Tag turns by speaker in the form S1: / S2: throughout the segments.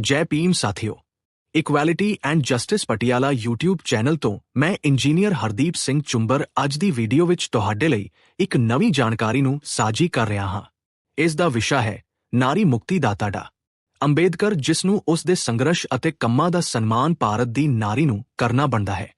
S1: ਜੈ ਭੀਮ ਸਾਥੀਓ, equality and justice Patiala YouTube channel ਤੋਂ ਮੈਂ ਇੰਜੀਨੀਅਰ ਹਰਦੀਪ ਸਿੰਘ ਚੁੰਬਰ ਅੱਜ ਦੀ ਵੀਡੀਓ ਵਿੱਚ ਤੁਹਾਡੇ ਲਈ ਇੱਕ ਨਵੀਂ ਜਾਣਕਾਰੀ ਨੂੰ ਸਾਂਝੀ ਕਰ ਰਿਹਾ ਹਾਂ। ਇਸ ਦਾ ਵਿਸ਼ਾ ਹੈ ਨਾਰੀ ਮੁਕਤੀ ਦਾਤਾ ਡਾ। ਅੰਬੇਦਕਰ ਜਿਸ ਨੂੰ ਉਸ ਦੇ ਸੰਘਰਸ਼ ਅਤੇ ਕੰਮਾਂ ਦਾ ਸਨਮਾਨ ਭਾਰਤ ਦੀ ਨਾਰੀ ਨੂੰ ਕਰਨਾ ਬਣਦਾ ਹੈ।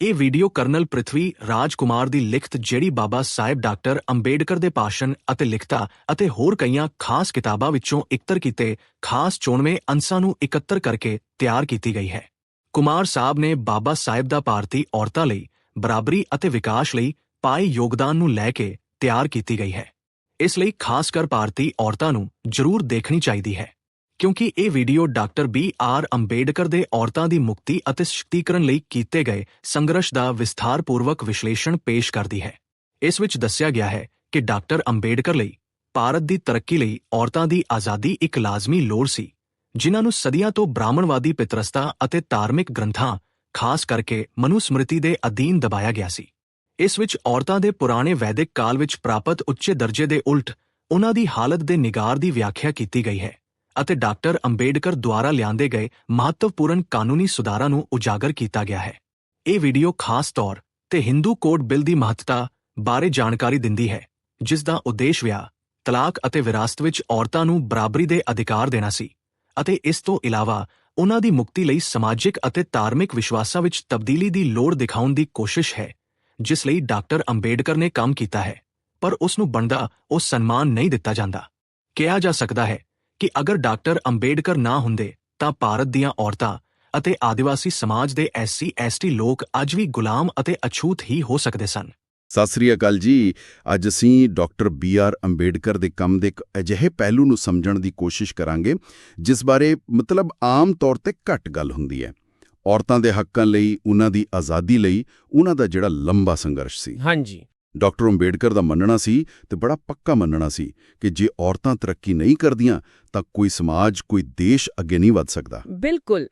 S1: ਇਹ ਵੀਡੀਓ ਕਰਨਲ ਪ੍ਰਿਥਵੀ ਰਾਜਕੁਮਾਰ ਦੀ ਲਿਖਤ ਜਿਹੜੀ ਬਾਬਾ ਸਾਹਿਬ ਡਾਕਟਰ ਅੰਬੇਡਕਰ ਦੇ ਭਾਸ਼ਣ ਅਤੇ ਲਿਖਤਾ ਅਤੇ ਹੋਰ ਕਈਆਂ ਖਾਸ ਕਿਤਾਬਾਂ ਵਿੱਚੋਂ ਇਕੱਤਰ ਕੀਤੇ ਖਾਸ ਚੋਣਵੇਂ ਅੰਸਾਂ ਨੂੰ ਇਕੱਤਰ ਕਰਕੇ ਤਿਆਰ ਕੀਤੀ ਗਈ ਹੈ। ਕੁਮਾਰ ਸਾਹਿਬ ਨੇ ਬਾਬਾ ਸਾਹਿਬ ਦਾ ਭਾਰਤੀ ਔਰਤਾਂ ਲਈ ਬਰਾਬਰੀ ਅਤੇ ਵਿਕਾਸ ਲਈ ਪਾਏ ਯੋਗਦਾਨ ਨੂੰ ਲੈ ਕੇ ਤਿਆਰ ਕੀਤੀ ਗਈ ਹੈ। ਇਸ ਲਈ ਖਾਸ ਕਰ ਭਾਰਤੀ ਔਰਤਾਂ ਨੂੰ ਜ਼ਰੂਰ ਦੇਖਣੀ ਚਾਹੀਦੀ ਹੈ। ਕਿਉਂਕਿ ਇਹ video doctor B R Ambedkar ਦੇ ਔਰਤਾਂ ਦੀ ਮੁਕਤੀ ਅਤੇ ਸ਼ਕਤੀਕਰਨ ਲਈ ਕੀਤੇ ਗਏ ਸੰਘਰਸ਼ ਦਾ ਵਿਸਥਾਰਪੂਰਵਕ ਵਿਸ਼ਲੇਸ਼ਣ ਪੇਸ਼ ਕਰਦੀ ਹੈ। ਇਸ ਵਿੱਚ ਦੱਸਿਆ ਗਿਆ ਹੈ ਕਿ ਡਾਕਟਰ ਅੰਬੇਡਕਰ ਲਈ ਭਾਰਤ ਦੀ ਤਰੱਕੀ ਲਈ ਔਰਤਾਂ ਦੀ ਆਜ਼ਾਦੀ ਇੱਕ ਲਾਜ਼ਮੀ ਲੋੜ ਸੀ, ਜਿਨ੍ਹਾਂ ਨੂੰ ਸਦੀਆਂ ਤੋਂ ਬ੍ਰਾਹਮਣਵਾਦੀ ਪਿਤਰਸਤਾ ਅਤੇ ਧਾਰਮਿਕ ਗ੍ਰੰਥਾਂ, ਖਾਸ ਕਰਕੇ ਮਨੁਸਮ੍ਰਿਤੀ ਦੇ ਅਧੀਨ ਦਬਾਇਆ ਗਿਆ ਸੀ। ਇਸ ਵਿੱਚ ਔਰਤਾਂ ਦੇ ਪੁਰਾਣੇ ਵੈਦਿਕ ਕਾਲ ਵਿੱਚ ਪ੍ਰਾਪਤ ਉੱਚੇ ਦਰਜੇ ਦੇ ਉਲਟ ਉਹਨਾਂ ਦੀ ਹਾਲਤ ਦੇ ਨਿਗਾਰ ਦੀ ਵਿਆਖਿਆ ਕੀਤੀ ਗਈ ਹੈ। ਅਤੇ ਡਾਕਟਰ ਅੰਬੇਡਕਰ ਦੁਆਰਾ ਲਿਆਂਦੇ ਗਏ ਮਹੱਤਵਪੂਰਨ ਕਾਨੂੰਨੀ ਸੁਧਾਰਾਂ ਨੂੰ ਉਜਾਗਰ ਕੀਤਾ ਗਿਆ ਹੈ। ਇਹ ਵੀਡੀਓ ਖਾਸ ਤੌਰ ਤੇ ਹਿੰਦੂ ਕੋਡ ਬਿੱਲ ਦੀ ਮਹੱਤਤਾ ਬਾਰੇ ਜਾਣਕਾਰੀ ਦਿੰਦੀ ਹੈ, ਜਿਸ ਦਾ ਉਦੇਸ਼ ਵਿਆਹ, ਤਲਾਕ ਅਤੇ ਵਿਰਾਸਤ ਵਿੱਚ ਔਰਤਾਂ ਨੂੰ ਬਰਾਬਰੀ ਦੇ ਅਧਿਕਾਰ ਦੇਣਾ ਸੀ ਅਤੇ ਇਸ ਤੋਂ ਇਲਾਵਾ ਉਹਨਾਂ ਦੀ ਮੁਕਤੀ ਲਈ ਸਮਾਜਿਕ ਅਤੇ ਧਾਰਮਿਕ ਵਿਸ਼ਵਾਸਾਂ ਵਿੱਚ ਤਬਦੀਲੀ ਦੀ ਲੋੜ ਦਿਖਾਉਣ ਦੀ ਕੋਸ਼ਿਸ਼ ਹੈ, ਜਿਸ ਲਈ ਡਾਕਟਰ ਅੰਬੇਡਕਰ ਨੇ ਕੰਮ ਕੀਤਾ ਹੈ, ਪਰ ਉਸ ਨੂੰ ਬਣਦਾ ਉਹ ਸਨਮਾਨ ਨਹੀਂ ਦਿੱਤਾ ਜਾਂਦਾ। ਕਿਹਾ ਜਾ ਸਕਦਾ ਹੈ ਕਿ ਅਗਰ ਡਾਕਟਰ ਅੰਬੇਡਕਰ ਨਾ ਹੁੰਦੇ ਤਾਂ ਭਾਰਤ ਦੀਆਂ ਔਰਤਾਂ ਅਤੇ ਆਦੀਵਾਸੀ ਸਮਾਜ ਦੇ ਐਸਸੀ ਐਸਟੀ ਲੋਕ ਅੱਜ ਵੀ ਗੁਲਾਮ ਅਤੇ ਅਛੂਤ ਹੀ ਹੋ ਸਕਦੇ ਸਨ।
S2: ਸਤਿ ਸ੍ਰੀ ਅਕਾਲ ਜੀ। ਅੱਜ ਅਸੀਂ ਡਾਕਟਰ ਬੀ ਆਰ ਅੰਬੇਡਕਰ ਦੇ ਕੰਮ ਦੇ ਇੱਕ ਅਜਿਹੇ ਪਹਿਲੂ ਨੂੰ ਸਮਝਣ ਦੀ ਕੋਸ਼ਿਸ਼ ਕਰਾਂਗੇ ਜਿਸ ਬਾਰੇ ਮਤਲਬ ਆਮ ਤੌਰ ਤੇ ਘੱਟ ਗੱਲ ਹੁੰਦੀ ਹੈ। ਔਰਤਾਂ ਦੇ ਹੱਕਾਂ ਲਈ ਉਹਨਾਂ ਦੀ ਆਜ਼ਾਦੀ ਲਈ ਉਹਨਾਂ ਦਾ ਜਿਹੜਾ ਲੰਬਾ ਸੰਘਰਸ਼ ਸੀ।
S3: ਹਾਂਜੀ।
S2: ਡਾਕਟਰ ਅੰਬੇਡਕਰ ਦਾ ਮੰਨਣਾ ਸੀ ਤੇ ਬੜਾ ਪੱਕਾ ਮੰਨਣਾ ਸੀ ਕਿ ਜੇ ਔਰਤਾਂ ਤਰੱਕੀ ਨਹੀਂ ਕਰਦੀਆਂ, ਤਾਂ ਕੋਈ ਸਮਾਜ, ਕੋਈ ਦੇਸ਼ ਅੱਗੇ ਨਹੀਂ ਵੱਧ ਸਕਦਾ।
S3: ਬਿਲਕੁਲ।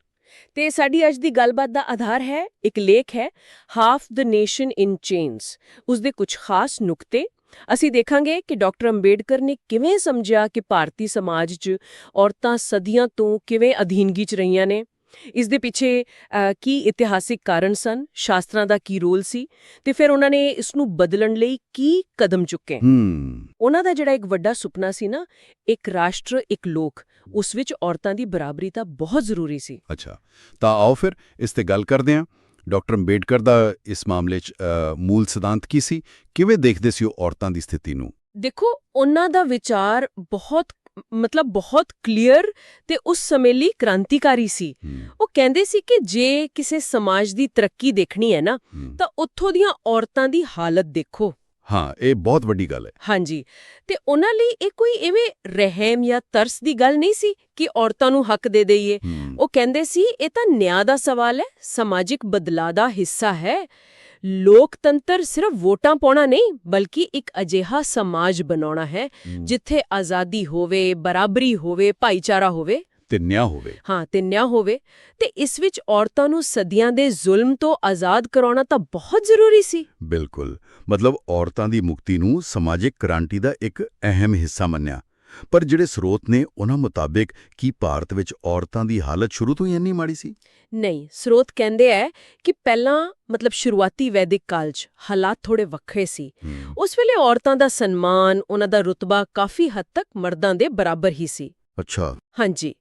S3: ਤੇ ਸਾਡੀ ਅੱਜ ਦੀ ਗੱਲਬਾਤ ਦਾ ਆਧਾਰ ਹੈ, ਇੱਕ ਲੇਖ ਹੈ half the nation in chains ਉਸ ਦੇ ਕੁਝ ਖਾਸ ਨੁਕਤੇ। ਅਸੀਂ ਦੇਖਾਂਗੇ ਕਿ ਡਾਕਟਰ ਅੰਬੇਡਕਰ ਨੇ ਕਿਵੇਂ ਸਮਝਿਆ ਕਿ ਭਾਰਤੀ ਸਮਾਜ 'ਚ ਔਰਤਾਂ ਸਦੀਆਂ ਤੋਂ ਕਿਵੇਂ ਅਧੀਨਗੀ 'ਚ ਰਹੀਆਂ ਨੇ। ਇਸ ਦੇ ਪਿੱਛੇ ਕੀ ਇਤਿਹਾਸਿਕ ਕਾਰਨ ਸਨ? ਸ਼ਾਸਤਰਾਂ ਦਾ ਕੀ ਰੋਲ ਸੀ? ਤੇ ਫਿਰ ਉਹਨਾਂ ਨੇ ਇਸ ਨੂੰ ਬਦਲਣ ਲਈ ਕੀ ਕਦਮ ਚੁੱਕੇ?
S2: ਹੂੰ।
S3: ਉਹਨਾਂ ਦਾ ਜਿਹੜਾ ਇੱਕ ਵੱਡਾ ਸੁਪਨਾ ਸੀ ਨਾ ਇੱਕ ਰਾਸ਼ਟਰ ਇੱਕ ਲੋਕ ਉਸ ਵਿੱਚ ਔਰਤਾਂ ਦੀ ਬਰਾਬਰੀ ਤਾਂ ਬਹੁਤ ਜ਼ਰੂਰੀ ਸੀ।
S2: ਅੱਛਾ। ਤਾਂ ਆਓ ਫਿਰ ਇਸ ਤੇ ਗੱਲ ਕਰਦੇ ਹਾਂ। ਡਾਕਟਰ ਅੰਬੇਡਕਰ ਦਾ ਇਸ ਮਾਮਲੇ 'ਚ ਮੂਲ ਸਿਧਾਂਤ ਕੀ ਸੀ? ਕਿਵੇਂ ਦੇਖਦੇ ਸੀ ਉਹ ਔਰਤਾਂ ਦੀ ਸਥਿਤੀ ਨੂੰ?
S3: ਦੇਖੋ ਉਹਨਾਂ ਦਾ ਵਿਚਾਰ ਬਹੁਤ ਮਤਲਬ ਬਹੁਤ ਕਲੀਅਰ ਤੇ ਉਸ ਸਮੇਂ ਲਈ ਕ੍ਰਾਂਤੀਕਾਰੀ ਸੀ। ਉਹ ਕਹਿੰਦੇ ਸੀ ਕਿ ਜੇ ਕਿਸੇ ਸਮਾਜ ਦੀ ਤਰੱਕੀ ਦੇਖਣੀ ਹੈ ਨਾ। ਤਾਂ ਉੱਥੋਂ ਦੀਆਂ ਔਰਤਾਂ ਦੀ ਹਾਲਤ ਦੇਖੋ।
S2: ਹਾਂ ਇਹ ਬਹੁਤ ਵੱਡੀ ਗੱਲ ਹੈ।
S3: ਹਾਂਜੀ। ਤੇ ਉਹਨਾਂ ਲਈ ਇਹ ਕੋਈ ਐਵੇਂ ਰਹਿਮ ਜਾਂ ਤਰਸ ਦੀ ਗੱਲ ਨਹੀਂ ਸੀ ਕਿ ਔਰਤਾਂ ਨੂੰ ਹੱਕ ਦੇ ਦਈਏ। ਉਹ ਕਹਿੰਦੇ ਸੀ ਇਹ ਤਾਂ ਨਿਆਂ ਦਾ ਸਵਾਲ ਹੈ ਸਮਾਜਿਕ ਬਦਲਾਅ ਦਾ ਹਿੱਸਾ ਹੈ। ਲੋਕਤੰਤਰ ਸਿਰਫ ਵੋਟਾਂ ਪਾਉਣਾ ਨਹੀਂ ਬਲਕਿ ਇੱਕ ਅਜਿਹਾ ਸਮਾਜ ਬਣਾਉਣਾ ਹੈ। ਜਿੱਥੇ ਆਜ਼ਾਦੀ ਹੋਵੇ ਬਰਾਬਰੀ ਹੋਵੇ ਭਾਈਚਾਰਾ ਹੋਵੇ।
S2: ਤੇ ਨਿਆਂ ਹੋਵੇ।
S3: ਹਾਂ ਤੇ ਨਿਆਂ ਹੋਵੇ। ਤੇ ਇਸ ਵਿੱਚ ਔਰਤਾਂ ਨੂੰ ਸਦੀਆਂ ਦੇ ਜ਼ੁਲਮ ਤੋਂ ਆਜ਼ਾਦ ਕਰਾਉਣਾ ਤਾਂ ਬਹੁਤ ਜ਼ਰੂਰੀ ਸੀ।
S2: ਬਿਲਕੁਲ। ਮਤਲਬ ਔਰਤਾਂ ਦੀ ਮੁਕਤੀ ਨੂੰ ਸਮਾਜਿਕ ਕ੍ਰਾਂਤੀ ਦਾ ਇੱਕ ਅਹਿਮ ਹਿੱਸਾ ਮੰਨਿਆ। ਪਰ ਜਿਹੜੇ ਸਰੋਤ ਨੇ ਉਹਨਾਂ ਮੁਤਾਬਿਕ ਕੀ ਭਾਰਤ ਵਿੱਚ ਔਰਤਾਂ ਦੀ ਹਾਲਤ ਸ਼ੁਰੂ ਤੋਂ ਹੀ ਇੰਨੀ ਮਾੜੀ ਸੀ?
S3: ਨਹੀਂ ਸਰੋਤ ਕਹਿੰਦੇ ਐ ਕਿ ਪਹਿਲਾਂ ਮਤਲਬ ਸ਼ੁਰੂਆਤੀ ਵੈਦਿਕ ਕਾਲ 'ਚ ਹਾਲਾਤ ਥੋੜੇ ਵੱਖਰੇ ਸੀ। ਉਸ ਵੇਲੇ ਔਰਤਾਂ ਦਾ ਸਨਮਾਨ ਉਹਨਾਂ ਦਾ ਰੁਤਬਾ ਕਾਫੀ ਹੱਦ ਤੱਕ ਮਰਦਾਂ ਦੇ ਬਰਾਬਰ ਹੀ ਸੀ।
S2: ਅੱਛਾ।
S3: ਹਾਂਜੀ।